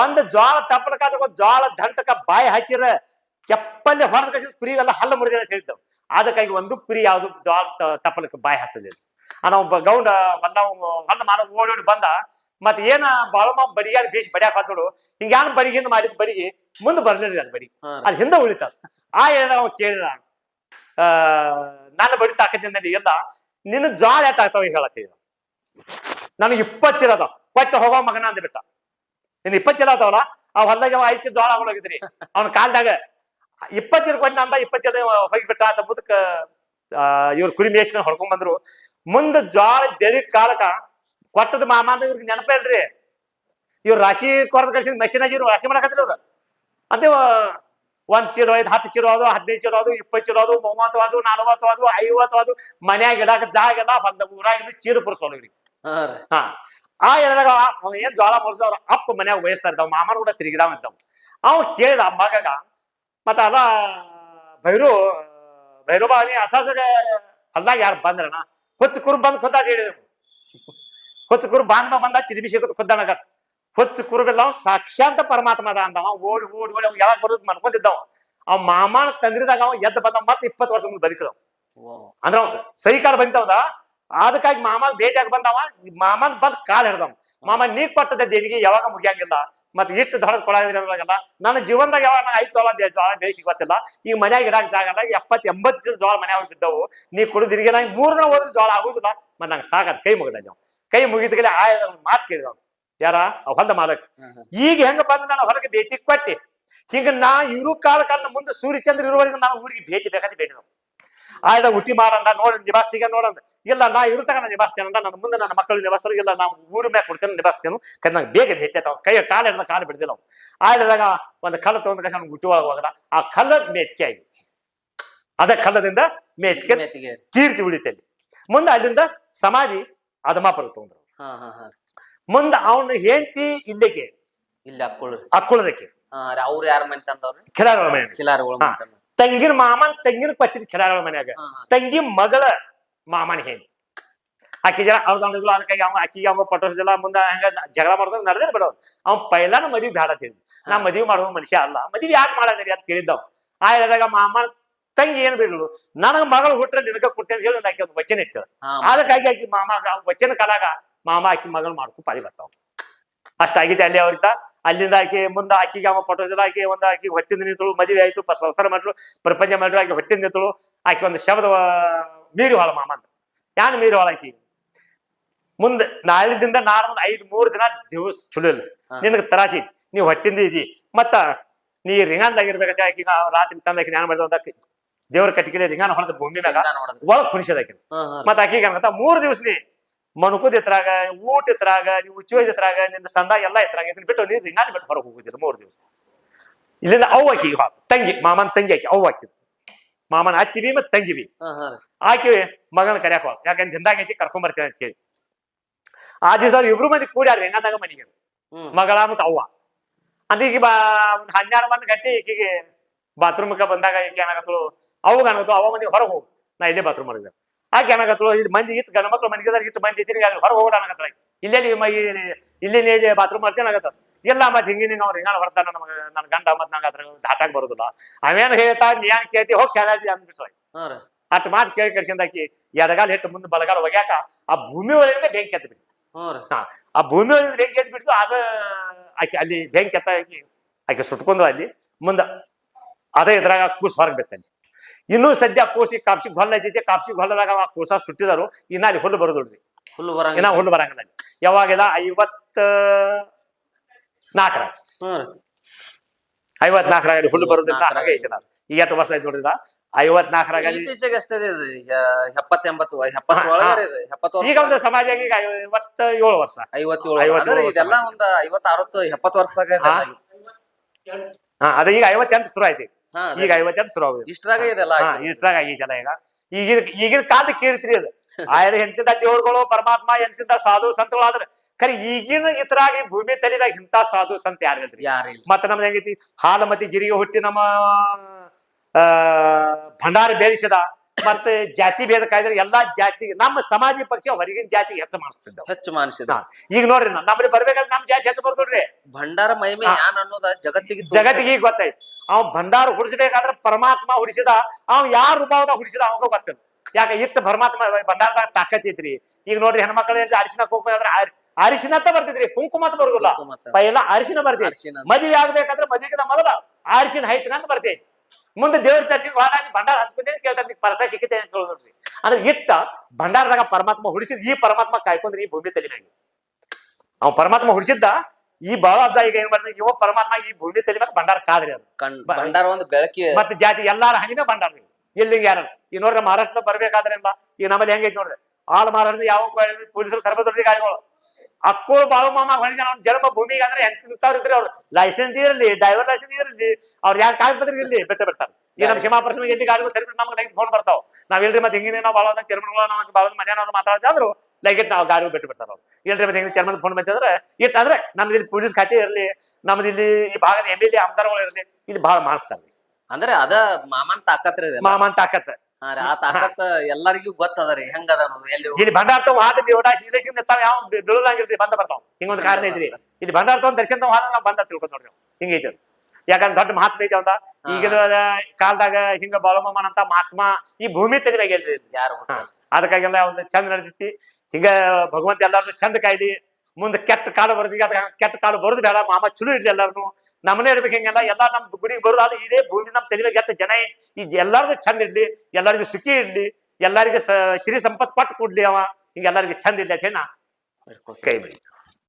S1: ಒಂದ್ ಜೋಳ ತಪ್ಪಲಕ ಜ್ವಾಳ ದಂಟಕ ಬಾಯಿ ಹಾಕಿರ ಚಪ್ಪಲ್ಲಿ ಹೊಡೆದ ಕಸಿದ ಕುರಿಗೆಲ್ಲ ಹಲ್ಲ ಮುರಿದ ಅಂತ ಹೇಳಿದ್ದವು. ಅದಕ್ಕಾಗಿ ಒಂದು ಕುರಿ ಯಾವ್ದು ತಪ್ಪಲಕ್ಕೆ ಬಾಯಿ ನಾವು ಒಬ್ಬ ಗೌಂಡ ಬಂದ ಹೊಲ ಮಾನವ ಓಡಿ ಓಡಿ ಬಂದ ಮತ್ತೆ ಏನ ಬಾಳಮ್ಮ ಬಡಿಯಾಗ ಬೇಸ್ ಬಡಿಯಾಕ ಹಾಕೋಡು ಹಿಂಗ ಯಾನ್ ಬಡಿಗಿಂದ ಮಾಡಿದ್ ಬಡಿಗೆ ಮುಂದೆ ಬರ್ಲಿಲ್ಲ ಅದ್ ಬಡಿ. ಅದ್ ಹಿಂದೆ ಉಳಿತದ ಆ ಏನ ಅವ ಕೇಳಿದ ಆ ನಾನು ಬಡಿ ತಾಕತ್ತಿನಲ್ಲಿ ಎಲ್ಲ ನಿನ್ನ ಜಾಳ ಎಟ್ ಆಗ್ತಾವ ಹೇಳತ್ತೀವಿ ನನಗೆ ಇಪ್ಪತ್ತು ಚೀಲ ಅದಾವ ಕೊಟ್ಟು ಹೋಗೋ ಮಗನ ಅಂದ್ಬಿಟ್ಟ. ಬಿಟ್ಟ ಇನ್ನು ಇಪ್ಪತ್ತು ಚೀಲ ಅದಾವಲ್ಲ ಆ ಹೊಲ್ದಾಗ ಐದು ಜೋಳ ಹೋಗಿದ್ರಿ. ಅವನ ಕಾಲ್ದಾಗ ಇಪ್ಪತ್ತು ಚಿರ ಕೊಟ್ಟ ಅಂತ ಇಪ್ಪತ್ತು ಚೀಲ ಹೋಗಿಬಿಟ್ಟ ಅಂತ ಮುದಕ ಇವ್ರು ಕುರಿ ಮೇಸ್ಕೊಂಡು ಹೊಡ್ಕೊಂಡ್ ಬಂದ್ರು. ಮುಂದ ಜ್ವಾಳ ಬೆಳಿ ಕಾಲಕ ಕೊಟ್ಟದ ಮಾಮ ಅಂತ ಇವ್ರಿಗೆ ನೆನಪ ಇಲ್ರಿ. ಇವ್ರು ರಾಶಿ ಕೊರದ ಕಳ್ಸಿದ್ ಮೆಷಿನ್ ಆಗಿರು ರಾಶಿ ಮಾಡಕತ್ರಿ ಇವ್ರು. ಅಂತ ಒಂದ್ ಚೀರೋ ಐದು ಹತ್ತು ಚೀರೋ ಅದು ಹದಿನೈದು ಚೀರೋ ಅದು ಇಪ್ಪತ್ತು ಚೀರೋ ಅದು ಮೂವತ್ತು ಅದು ನಲವತ್ತು ಅದು ಐವತ್ತು ಅದು ಮನ್ಯಾಗ ಇಡಾಕ ಜಾಗ ಎಲ್ಲ ಬಂದ ಊರಾಗ ಚೀರು ಪುರ್ಸೋಳು ಇವ್ರಿಗೆ
S2: ಹಾ
S1: ಆ ಹೇಳಿದಾಗ ಅವ್ನ ಏನ್ ಜ್ವಾಳ ಮುರ್ಸ್ದವ್ರ ಅಪ್ಪ ಮನ್ಯಾಗ ವಯಸ್ಸಾರ ಇದ್ದಾವ ಮಾಮನ ಕೂಡ ತಿರುಗಿದಾವ ಇದ್ದಾವ. ಅವ ಕೇಳಿದ ಮಗಗ ಮತ್ತ ಅದ ಭೈರು ಭೈರವ ನೀ ಅಸಾಸಗ ಯಾರ್ ಯಾರು ಬಂದ್ರಣ ಹೊಚ್ಚ ಕುರು ಬಂದ್ ಖುದ್ದಾದ ಹೇಳಿದ್ರು. ಹೊಚ್ಚ ಕುರು ಬಾಂಧ ಬಂದ ಚಿರಿಬಿಸಿ ಖುದ್ದಾನಗ ಹೊಚ್ಚ ಕುರು ಬೆಲ್ಲ ಸಾಕ್ಷಾಂತ ಪರಮಾತ್ಮ ಅದ ಅಂದವ. ಓಡಿ ಓಡಿ ಓಡಿ ಅವ್ ಯಾವಾಗ ಬರೋದು ಮಾಡ್ಕೊಂಡಿದ್ದವ ಅವ್ ಮಾಮನ ತಂದ್ರಿದಾಗ ಅವ ಎದ್ದು ಬಂದ ಮತ್ತೆ ಇಪ್ಪತ್ತು ವರ್ಷ ಮುಂದೆ ಬದುಕಿದವ.
S2: ಅಂದ್ರ
S1: ಅಂದ್ರ ಸೈಕಾಲ ಬಂತವದ ಅದಕ್ಕಾಗಿ ಮಾಮ ಭೇಟಿಯಾಗಿ ಬಂದವ. ಮಾಮನ್ ಬಂದ್ ಕಾಲ್ ಹಿಡ್ದವ. ಮಾಮ ನೀರ್ ಪಟ್ಟದ ದೇನಿಗೆ ಯಾವಾಗ ಮುಗಿಯಂಗಿಲ್ಲ. ಮತ್ ಇಷ್ಟು ದೊಡ್ಡ ಕೊಡೋದಿರಲ್ಲ ನನ್ನ ಜೀವನದಾಗ ಯಾವಾಗ ನಾ ಐದು ಜೋಳ ಜೋಳ ಬೇಯಿಸಿ ಗೊತ್ತಿಲ್ಲ. ಈಗ ಮನ್ಯಾಗ ಇಡಾಕ ಜಾಗ ಇಲ್ಲ ಎಪ್ಪತ್ ಎಂಬತ್ತು ಜನ ಜೋಳ ಮನ್ಯಾಗ ಬಿದ್ದವು. ನೀ ಕುಡಿದಿರಿಗೆ ನಂಗೆ ಮೂರ್ ದಿನ ಹೋದ್ರೆ ಜೋಳ ಆಗುದಿಲ್ಲ. ಮತ್ ನಂಗೆ ಸಾಕತ್ ಕೈ ಮುಗಿದ ನಾವು ಕೈ ಮುಗಿದ್ಗಲೆ ಆ ಮಾತು ಕೇಳಿದ. ಯಾರ? ಹೊಲದ ಮಾಲಕ್. ಈಗ ಹೆಂಗ ಬಂದ್ ನಾನು ಹೊರಗೆ ಭೇಟಿ ಕೊಟ್ಟಿ? ಹಿಂಗ ನಾ ಇರು ಕಾಲ ಕಾಲ ಮುಂದೆ ಸೂರ್ಯಚಂದ್ರ ಇರುವವರೆಗೂ ನಾನು ಊರಿಗೆ ಭೇಟಿ ಬೇಕಾದ್ರೆ ಭೇಟಿ ನಾವು ಆಯ್ದ ಹುಟ್ಟಿ ಮಾಡಂದ ನೋಡ ನಿಭಾಸ್ತಿಗ ನೋಡಂದ ಇಲ್ಲ ನಾ ಇರುತ್ತಾಗ ನಾನು ನಿಭಾಸ್ತೇನೆ ಅಂದ ನನ್ನ ಮುಂದೆ ನನ್ನ ಮಕ್ಕಳು ನಿಭಾಸ್ತಾರೆ ಇಲ್ಲ ನಾವು ಊರ ಮ್ಯಾಗ ಕೊಡ್ತೇನೆ ನಿಭಾಸ್ತೇನು ಕದ್ ನಂಗೆ ಬೇಗ ಭೇಟಿ ಕೈ ಕಾಲು ಹಿಡಿದ ಕಾಲು ಬಿಡ್ದಿಲ್ಲ ಅವ್ನು. ಆಯ್ದಾಗ ಒಂದು ಕಲ್ಲು ತಗೊಂಡ್ ಕಷ್ಟ ಗುಟ್ಟಿ ಒಳಗೆ ಆ ಕಲ್ಲ ಮೇತಿಕೆ ಆಗೈತಿ ಅದೇ ಕಲ್ಲದಿಂದ ಮೇತಿಕೆ ಕೀರ್ತಿ ಉಳಿತಲ್ಲಿ ಮುಂದೆ ಅಲ್ಲಿಂದ ಸಮಾಧಿ ಅದಮಾಪುರ ತಗೊಂಡ್ರು ಮುಂದೆ ಅವನು ಹೆಂಡತಿ ಇಲ್ಲಿಗೆ
S2: ಇಲ್ಲಿ ಹಾಕೊಳ್ಳಿ
S1: ಅಕ್ಕುಳದಕ್ಕೆ.
S2: ಅವ್ರು ಯಾರ ಮನೆ ತಂದವ್ರು?
S1: ಕಿಲಾರ ಮನೆ. ತಂಗಿನ ಮಾಮನ್ ತಂಗಿನ ಪಟ್ಟಿದ್ ಕಿರಾಗಳ ಮನ್ಯಾಗ. ತಂಗಿ ಮಗಳ ಮಾಮನ ಹೆಂಗ್ ಆಕಿ ಜನ ಅವ್ರದ್ದು ಅದಕ್ಕಾಗಿ ಅವ ಆಕಿಗೆ ಅವ ಪಟೋಸದಿಲ್ಲ ಮುಂದೆ ಹಂಗ ಜಗಳ ಮಾಡ್ಕೊಂಡು ನಡೆದ್ರೆ ಬಿಡೋರು ಅವ್ ಪೈಲಾನ ಮದ್ವಿ ಬೇಡ ಅಂತ ಹೇಳಿದ್. ನಾ ಮದ್ವಿ ಮಾಡುವ ಮನುಷ್ಯ ಅಲ್ಲ. ಮದ್ವಿ ಯಾಕೆ ಮಾಡದ್ರಿ ಅಂತ ಕೇಳಿದ್ದವ್ ಆ ಹೇಳಿದಾಗ ಮಾಮನ ತಂಗಿ ಏನ್ ಬಿಡಲು? ನನಗ ಮಗಳು ಹುಟ್ರೆ ನಿನಗ ಕೊಡ್ತೇನೆ ಹೇಳಿ ಒಂದ್ ಆಕಿ ಒಂದು ವಚನ
S2: ಇಟ್ಟ
S1: ಅದಕ್ಕಾಗಿ ಆಕಿ ಮಾಮ ವಚನ ಕಾಲಾಗ ಮಾಮ ಆಕಿ ಮಗಳು ಮಾಡ್ಕೊ ಪಾಲಿ ಬರ್ತಾವ. ಅಷ್ಟಾಗಿದೆ ಅಲ್ಲಿ ಅವ್ರಿತ ಅಲ್ಲಿಂದ ಆಕೆ ಮುಂದೆ ಆಕಿಗೆ ಅವ ಪಟೋದಿಲ್ಲ ಆಕೆ ಒಂದು ಆಕಿ ಹೊಟ್ಟಿಂದ ನಿಂತಳು ಮದುವೆ ಆಯ್ತು ಸಂಸ್ಕಾರ ಸಂಸಾರ ಮಾಡ್ರು ಪ್ರಪಂಚ ಮಾಡ್ರು ಆಕೆ ಹೊಟ್ಟಿಂದ ನಿಂತಳು. ಆಕಿ ಒಂದು ಶಬ್ದ ಮೀರಿ ಹೊಳ ಮಾಮ ಅಂತ ಯಾನ್ ಮೀರಿ ಹೊಳ ಆಕಿ? ಮುಂದೆ ನಾಳಿದಿಂದ ನಾಳೆ ಐದು ಮೂರು ದಿನ ದಿವಸ ಚಲೋ ಇಲ್ಲ. ನಿನಗೆ ತರಾಸಿ ಐತಿ ನೀವು ಹೊಟ್ಟಿಂದ ಇದಿ. ಮತ್ತ ನೀ ರಿಂಗಾನ್ದಾಗಿರ್ಬೇಕಂತ ಆಕಿ ರಾತ್ರಿ ತಂದ ಆಕಿ ಜ್ಞಾನ ಮಾಡಿದ ದೇವ್ರ ಕಟ್ಟಿಗೆ ರಿಂಗಾನ ಹೊಡೆದ ಭೂಮಿ ಮ್ಯಾಗ ಒಳಗ್ ಕುಣಿಸದಾಕಿ
S2: ಮತ್ತೆ ಆಕಿ
S1: ಮತ್ತ ಆಕಿಗೆ ಅನ್ಕತ್ತ ಮೂರ್ ದಿವ್ಸ ನೀ ಮಣಕುದ್ ಎತ್ತರಾಗ ಊಟ ಎತ್ತರಾಗ ನೀವು ಉಚ್ಚೋದ್ ಎತ್ತರಾಗ ನಿನ್ನ ಸಂದ ಎಲ್ಲ ಎತ್ತರಾಗ ಇದನ್ನ ಬಿಟ್ಟು ನೀರು ಇನ್ನಾನು ಬಿಟ್ಟು ಹೊರಗೆ ಹೋಗುದಿಲ್ಲ ಮೂರು ದಿವಸ. ಇಲ್ಲಿಂದ ಅವ್ ಆಕಿ ತಂಗಿ ಮಾಮನ್ ತಂಗಿ ಆಕಿ ಅವ್ ಹಾಕಿದ್ ಮಾಮನ ಅತ್ತಿವಿ ಮತ್ ತಂಗಿವಿ
S2: ಹಾ ಹಾ ರೀ.
S1: ಆಕಿ ಮಗನ ಕರ್ಯಾಕ ಹೋಗ. ಯಾಕಂದ್ರೆ ಹಿಂದಾಗೈತಿ ಕರ್ಕೊಂಡ್ ಬರ್ತೀನಿ ಅಂತ ಹೇಳಿ. ಆ ದಿವಸ ಅವ್ರು ಇಬ್ರು ಮಂದಿ ಕೂಡ್ಯಾರ ಹೆಂಗಂದಾಗ ಮನೆಗೆ. ಮಗಳ ಮತ್ತೆ ಅವ್ವ. ಅಂತ ಈಗ ಬಾ ಒಂದ್ ಹನ್ನೆರಡು ಮಂದಿ ಗಟ್ಟಿ ಈಕಿಗೆ ಬಾತ್ರೂಮ್ಗೆ ಬಂದಾಗ ಈಕೆ ಏನಾಗತ್ತಳು ಅವಾಗ ಅನ್ಗತ್ತು ಅವ ಮಂದಿ ಹೊರಗೆ ಹೋಗು. ನಾ ಇಲ್ಲೇ ಬಾತ್ರೂಮ್ ಮಾಡಿದೆ ಆಕೆ ಏನಾಗತ್ತಳು ಇಲ್ಲಿ ಮಂದಿ ಇತ್ತು ಗಂಡ ಮಕ್ಳು ಮನೆಗೆ ಇಟ್ಟು ಮಂದಿ ಇದ್ದೀರಿ ಹೊರಗೆ ಹೋಗೋಣ ಅನ್ನಕತ್ತಳ ಇಲ್ಲೇ ಇಲ್ಲಿ ಬಾತ್ರೂಮ್ ಮಾಡ್ತೇನೆ ಆಗತ್ತ ಇಲ್ಲ ಮತ್ತೆ ಹಿಂಗೆ ಹಿಂಗೆ ಅವ್ರು ಹಿಂಗಾನ ಹೊರತಾನ ನಮಗೆ ನನ್ನ ಗಂಡ ಮತ್ತೆ ನಂಗೆ ಅದ್ರ ದಾಟಾಕ್ ಬರೋದಿಲ್ಲ. ಅವೇನು ಹೇಳ್ತಾ ಏನ್ ಕೇಳ್ತಿ ಹೋಗಿ ಶಾಲೆ
S2: ರೀ.
S1: ಅಟ್ ಮಾತು ಕೇಳಿ ಕಳ್ಸಿಂದ ಆಕಿ ಎಡಗಾಲ ಹಿಟ್ಟು ಮುಂದೆ ಬಲಗಾಲ ಒಗ್ಯಾಕ ಆ ಭೂಮಿ ಒಳಗಿಂದ ಬೆಂಕಿ ಎತ್ತ ಬಿಡ್ತು. ಹಾ ಆ ಭೂಮಿ ಒಳಗಿಂದ ಬೆಂಕಿ ಎತ್ತ ಬಿಡ್ತು ಅದ ಆಕೆ ಅಲ್ಲಿ ಬೆಂಕಿ ಎತ್ತ ಆಕಿ ಆಕೆ ಸುಟ್ಕೊಂಡು ಅಲ್ಲಿ ಮುಂದ ಅದೇ ಇದ್ರಾಗ ಕೂಸ್ ಹೊರಗೆ ಬಿತ್ತಲ್ಲಿ ಇನ್ನೂ ಸದ್ಯ ಕೋಸಿ ಕಾಪ್ಸಿ ಹೊಲ ಐತೈತಿ ಕಾಪ್ಸಿ ಹೊಲದಾಗ ಕೋಸಾ ಸುಟ್ಟಿದಾರು. ಇನ್ನ ಅಲ್ಲಿ ಹುಲ್ಲು ಬರೋದಿಲ್ರಿ
S2: ಹುಲ್ಲು
S1: ಇನ್ನ
S2: ಬರಂಗ
S1: ಹುಲ್ಲು ಬರಂಗಿಲ್ಲ. ಯಾವಾಗ ಯಾವಾಗಿದ ಐವತ್ತ
S2: ನಾಲ್ಕರ
S1: ಐವತ್ ನಾಲ್ಕರಾಗ ಹುಲ್ಲು ಬರೋದಿಲ್ಲ. ಹಾಗೆ ಐತಿ ನಾನು. ಈಗ ಎಷ್ಟು ವರ್ಷ ಐತಿ ನೋಡಿದ್ರ? ಐವತ್ ನಾಲ್ಕರಾಗ ಅಲ್ಲಿ
S2: ಇತ್ತೀಚೆಗೆ ಅಷ್ಟೇ ಇದು ಎಪ್ಪತ್ತ ಎಂಬತ್ತು ಎಪ್ಪತ್ತು
S1: ಈಗ ಒಂದು ಸಮಾಜ ಈಗ ಐವತ್ತ ಏಳು ವರ್ಷ.
S2: ಐವತ್ತೇಳು
S1: ಐವತ್ತೇಳು
S2: ಇದೆಲ್ಲ ಒಂದ್ ಐವತ್ತ ಅರವತ್ತು ಎಪ್ಪತ್ತು ವರ್ಷದಾಗ
S1: ಅದ ಈಗ ಐವತ್ತೆಂಟು ಶುರು ಆಯ್ತು
S2: ಹಾ
S1: ಈಗ ಐವತ್ತೆಂಟು ಶುರು ಆಗಿದೆ
S2: ಇಷ್ಟ್ರಾಗ ಇದೆಲ್ಲ.
S1: ಇಷ್ಟ್ರಾಗ ಆಗೈತಲ್ಲ ಈಗ. ಈಗಿನ ಈಗಿನ ಕಾಲ ಕೀರ್ತಿರಿ ಅದು. ಆಯ್ದ ಎಂತಿಂತ ದೇವ್ರುಗಳು ಪರಮಾತ್ಮ ಎಂತಿಂತ ಸಾಧು ಸಂತಗಳು ಆದ್ರೆ ಖರೆ ಈಗಿನ ಇತರಾಗಿ ಭೂಮಿ ತಲೆದಾಗ ಇಂತ ಸಾಧು ಸಂತ ಯಾರು ಹೇಳ್ರಿ
S2: ಯಾರಿಲ್ಲ.
S1: ಮತ್ತೆ ನಮ್ದು ಹೆಂಗೈತಿ? ಹಾಲು ಮತ್ತೆ ಗಿರಿಗೆ ಹುಟ್ಟಿ ನಮ್ಮ ಆ ಭಂಡಾರ ಬೇರಿಸಿದ ಮತ್ತೆ ಜಾತಿ ಭೇದ ಕಾಯ್ದ್ರೆ ಎಲ್ಲಾ ಜಾತಿ ನಮ್ಮ ಸಮಾಜ ಪಕ್ಷ ಹೊರಗಿನ ಜಾತಿ ಹೆಚ್ಚು ಮಾಡಿಸ್ತಿದ್ದ
S2: ಹೆಚ್ಚು ಮಾನಿಸಿದ
S1: ಈಗ ನೋಡ್ರಿ ನಾ- ನಮ್ಮಲ್ಲಿ ಬರ್ಬೇಕಾದ್ರೆ ನಮ್ ಜಾತಿ ಹೆಚ್ಚು ಬರ್ದೋಡ್ರಿ.
S2: ಭಂಡಾರ ಮಹಿಮೆ. ಯಾನ್ ಅನ್ನೋದ ಜಗತ್ತಿಗೆ
S1: ಜಗತ್ತಿಗೆ ಈಗ ಗೊತ್ತಾಯ್ತು. ಅವ ಭಂಡಾರ ಹುಡಿಸಬೇಕಾದ್ರೆ ಪರಮಾತ್ಮ ಹುಡಿಸಿದ ಅವ ಯಾರ ರೂಪದಾಗ ಹುಡಿಸಿದ ಅವಾಗ ಗೊತ್ತಿಲ್ಲ. ಯಾಕೆ ಇಟ್ಟು ಪರಮಾತ್ಮ ಭಂಡಾರದಾಗ ತಾಕತ್ ಐತ್ರಿ. ಈಗ ನೋಡ್ರಿ ಹೆಣ್ಮಕ್ಳ ಅರಿಶಿನ ಅರ್- ಅರಿಶಿನ ಅಂತ ಬರ್ತಿದ್ರಿ. ಕುಂಕುಮ ಅಂತ ಬರುದಿಲ್ಲ. ಪೈಲ ಅರಿಶಿನ ಬರ್ತೈತಿ
S2: ಅರಿಶಿನ.
S1: ಮದುವೆ ಆಗ್ಬೇಕಾದ್ರೆ ಮದುವೆಗಿನ ಮೊದಲ ಅರಿಶಿನ ಹೈತಿನ ಅಂತ ಬರ್ತೈತಿ ಮುಂದೆ ದೇವ್ರ ತರಿಸಿದ ವಾಹನ ಭಂಡಾರ ಹಚ್ಕೊಂಡೆ ಅಂತ ಕೇಳ್ತಾರೆ ನಿಮ್ಗೆ ಪರಸ ಸಿಕ್ಕಿದೆ ಅಂತ ನೋಡ್ರಿ. ಅಂದ್ರೆ ಇಟ್ಟ ಭಂಡಾರದಾಗ ಪರಮಾತ್ಮ ಹುಡಿಸಿದ ಈ ಪರಮಾತ್ಮ ಕಾಯ್ಕೊಂಡ್ರೆ ಈ ಭೂಮಿ ತಲೆ ಮ್ಯಾಗ. ಅವ ಪರಮಾತ್ಮ ಹುಡಿಸಿದ್ದ ಈ ಬಾಳ ಈಗ ಏನ್ ಮಾಡ್ತಾರೆ ಇವ ಪರಮಾತ್ಮ ಈ ಭೂಮಿ ತಲೆ ಮ್ಯಾಗ ಭಂಡಾರ ಕಾದ್ರಿ ಅದು.
S2: ಭಂಡಾರ ಒಂದು ಬೆಳಕಿ.
S1: ಮತ್ತೆ ಜಾತಿ ಎಲ್ಲಾರ ಹಂಗಿನ ಭಂಡಾರ ಎಲ್ಲಿ ಯಾರ ಈ ನೋಡ್ರಿ ಮಹಾರಾಷ್ಟ್ರದ ಬರ್ಬೇಕಾದ್ರೆ ಈಗ ನಮ್ಮಲ್ಲಿ ಹೆಂಗೈತಿ ನೋಡ್ರಿ? ಆಲ್ ಮಹಾರಾಷ್ಟ್ರದ ಯಾವ ಪೊಲೀಸರು ತರಬೇತಿ ಗಾಡಿಗಳು? ಅಕ್ಕಳು ಬಾಳು ಮಾಮ ಹೊಳಿದ ಅವ್ನ ಜನ್ಮ ಭೂಮಿಗೆ ಅಂದ್ರೆ ಎಂತವ್ರು ಇದ್ರೆ ಅವ್ರು ಲೈಸೆನ್ಸ್ ಇರಲಿ ಡ್ರೈವರ್ ಲೈಸೆನ್ಸ್ ಇರಲಿ ಅವ್ರು ಯಾರು ಕಾಗಪತ್ರ ಇರಲಿ ಬೆಟ್ಟ ಬಿಡ್ತಾರೆ ಈಗ ನಮ್ಮ ಕ್ಷಮಾಪುರ ಎಲ್ಲಿ ಗಾಡಿ ತೆರಬಿಟ್ಟು ನಮ್ಗೆ ಲೈಟ್ ಫೋನ್ ಬರ್ತಾವ. ನಾವ್ ಇಲ್ರಿ ಮತ್ತೆ ಹಿಂಗಿನ ನಾವು ಬಾಳ ಚರ್ಮಗಳು ನಮಗೆ ಬಾಳ ಮನೆಯವ್ರು ಮಾತಾಡ್ತಾದ್ರು ಲೈಕ್ ನಾವು ಗಾಡಿ ಬಿಟ್ಟು ಬಿಡ್ತಾರ ಅವ್ರು. ಇಲ್ರಿ ಮತ್ತೆ ಹಿಂಗೆ ಚರ್ಮದ ಫೋನ್ ಬಂತಂದ್ರೆ ಇಟ್ ಅಂದ್ರೆ ನಮ್ದು ಇಲ್ಲಿ ಪೊಲೀಸ್ ಖಾತೆ ಇರಲಿ ನಮ್ದು ಇಲ್ಲಿ ಈ ಭಾಗದ ಎಂ ಎಲ್ ಎ ಇರಲಿ ಇಲ್ಲಿ ಬಹಳ ಮಾಡಿಸ್ತಾರೆ
S2: ಅಂದ್ರೆ ಅದ ಮಾಮನ್ ಇದೆಲ್ಲ
S1: ಮಾಮನ್ ತಾಕತ್.
S2: ಹಾ ರೀ, ಆ ತಾಕತ್ ಎಲ್ಲರಿಗೂ ಗೊತ್ತದ ರೀ ಎಲ್ಲಿ
S1: ಇಲ್ಲಿ ಭಂಡಾರ ತಗೊಂಡ್ ಹಾದ ದೇವಡ ಶಿಲೇಶನ್ ಯಾವ ಬಂದ ಬರ್ತಾವ. ಹಿಂಗೊಂದು ಕಾರಣ ಐತ್ರಿ ಇಲ್ಲಿ ಭಂಡಾರ ತಗೊಂಡ್ ದರ್ಶನ ತಗೊಂಡ್ ಹಾದ ನಾವು ಬಂದ ತಿಳ್ಕೊಂಡ್ ನೋಡ್ರಿ. ಹಿಂಗೈತಿ. ಯಾಕಂದ್ರೆ ದೊಡ್ಡ ಮಹಾತ್ಮ ಐತಿ ಅವಂದ. ಈಗಿನ ಕಾಲದಾಗ ಹಿಂಗ ಬಾಳಮಮ್ಮನ ಅಂತ ಮಹಾತ್ಮ ಈ ಭೂಮಿ ತೆಗಿದಾಗ ಎಲ್ರಿ
S2: ಯಾರು.
S1: ಅದಕ್ಕಾಗೆಲ್ಲ ಒಂದು ಚಂದ ನಡೆದೈತಿ. ಹಿಂಗ ಭಗವಂತ ಎಲ್ಲಾರು ಚಂದ ಕಾಯ್ಲಿ ಮುಂದೆ ಕೆಟ್ಟ ಕಾಲ ಬರ್ದಿ ಅದ ಕೆಟ್ಟ ಕಾಲ ಬರೋದು ಬೇಡ ಮಾಮ ಚಲೋ ಇರ್ಲಿ ಎಲ್ಲಾರ್ನು. ನಮ್ಮನೆ ಇರ್ಬೇಕು ಹಿಂಗೆಲ್ಲ, ಎಲ್ಲಾ ನಮ್ ಗುಡಿಗೆ ಬರೋದು ಇದೇ ಭೂಮಿ ನಮ್ ತಲೆ ಎತ್ತ ಜನ. ಈ ಎಲ್ಲರಿಗೂ ಚಂದ ಇರ್ಲಿ, ಎಲ್ಲರಿಗೂ ಸುಖಿ ಇರ್ಲಿ, ಎಲ್ಲರಿಗೂ ಶ್ರೀ ಸಂಪತ್ ಪಟ್ಟು ಕೊಡ್ಲಿ ಅವ ಹಿಂಗ ಎಲ್ಲರಿಗೂ ಚಂದ ಇರ್ಲಿ ಅಂತ ಹೇಳಿ ನಾ ಕೈ ಮುಗಿ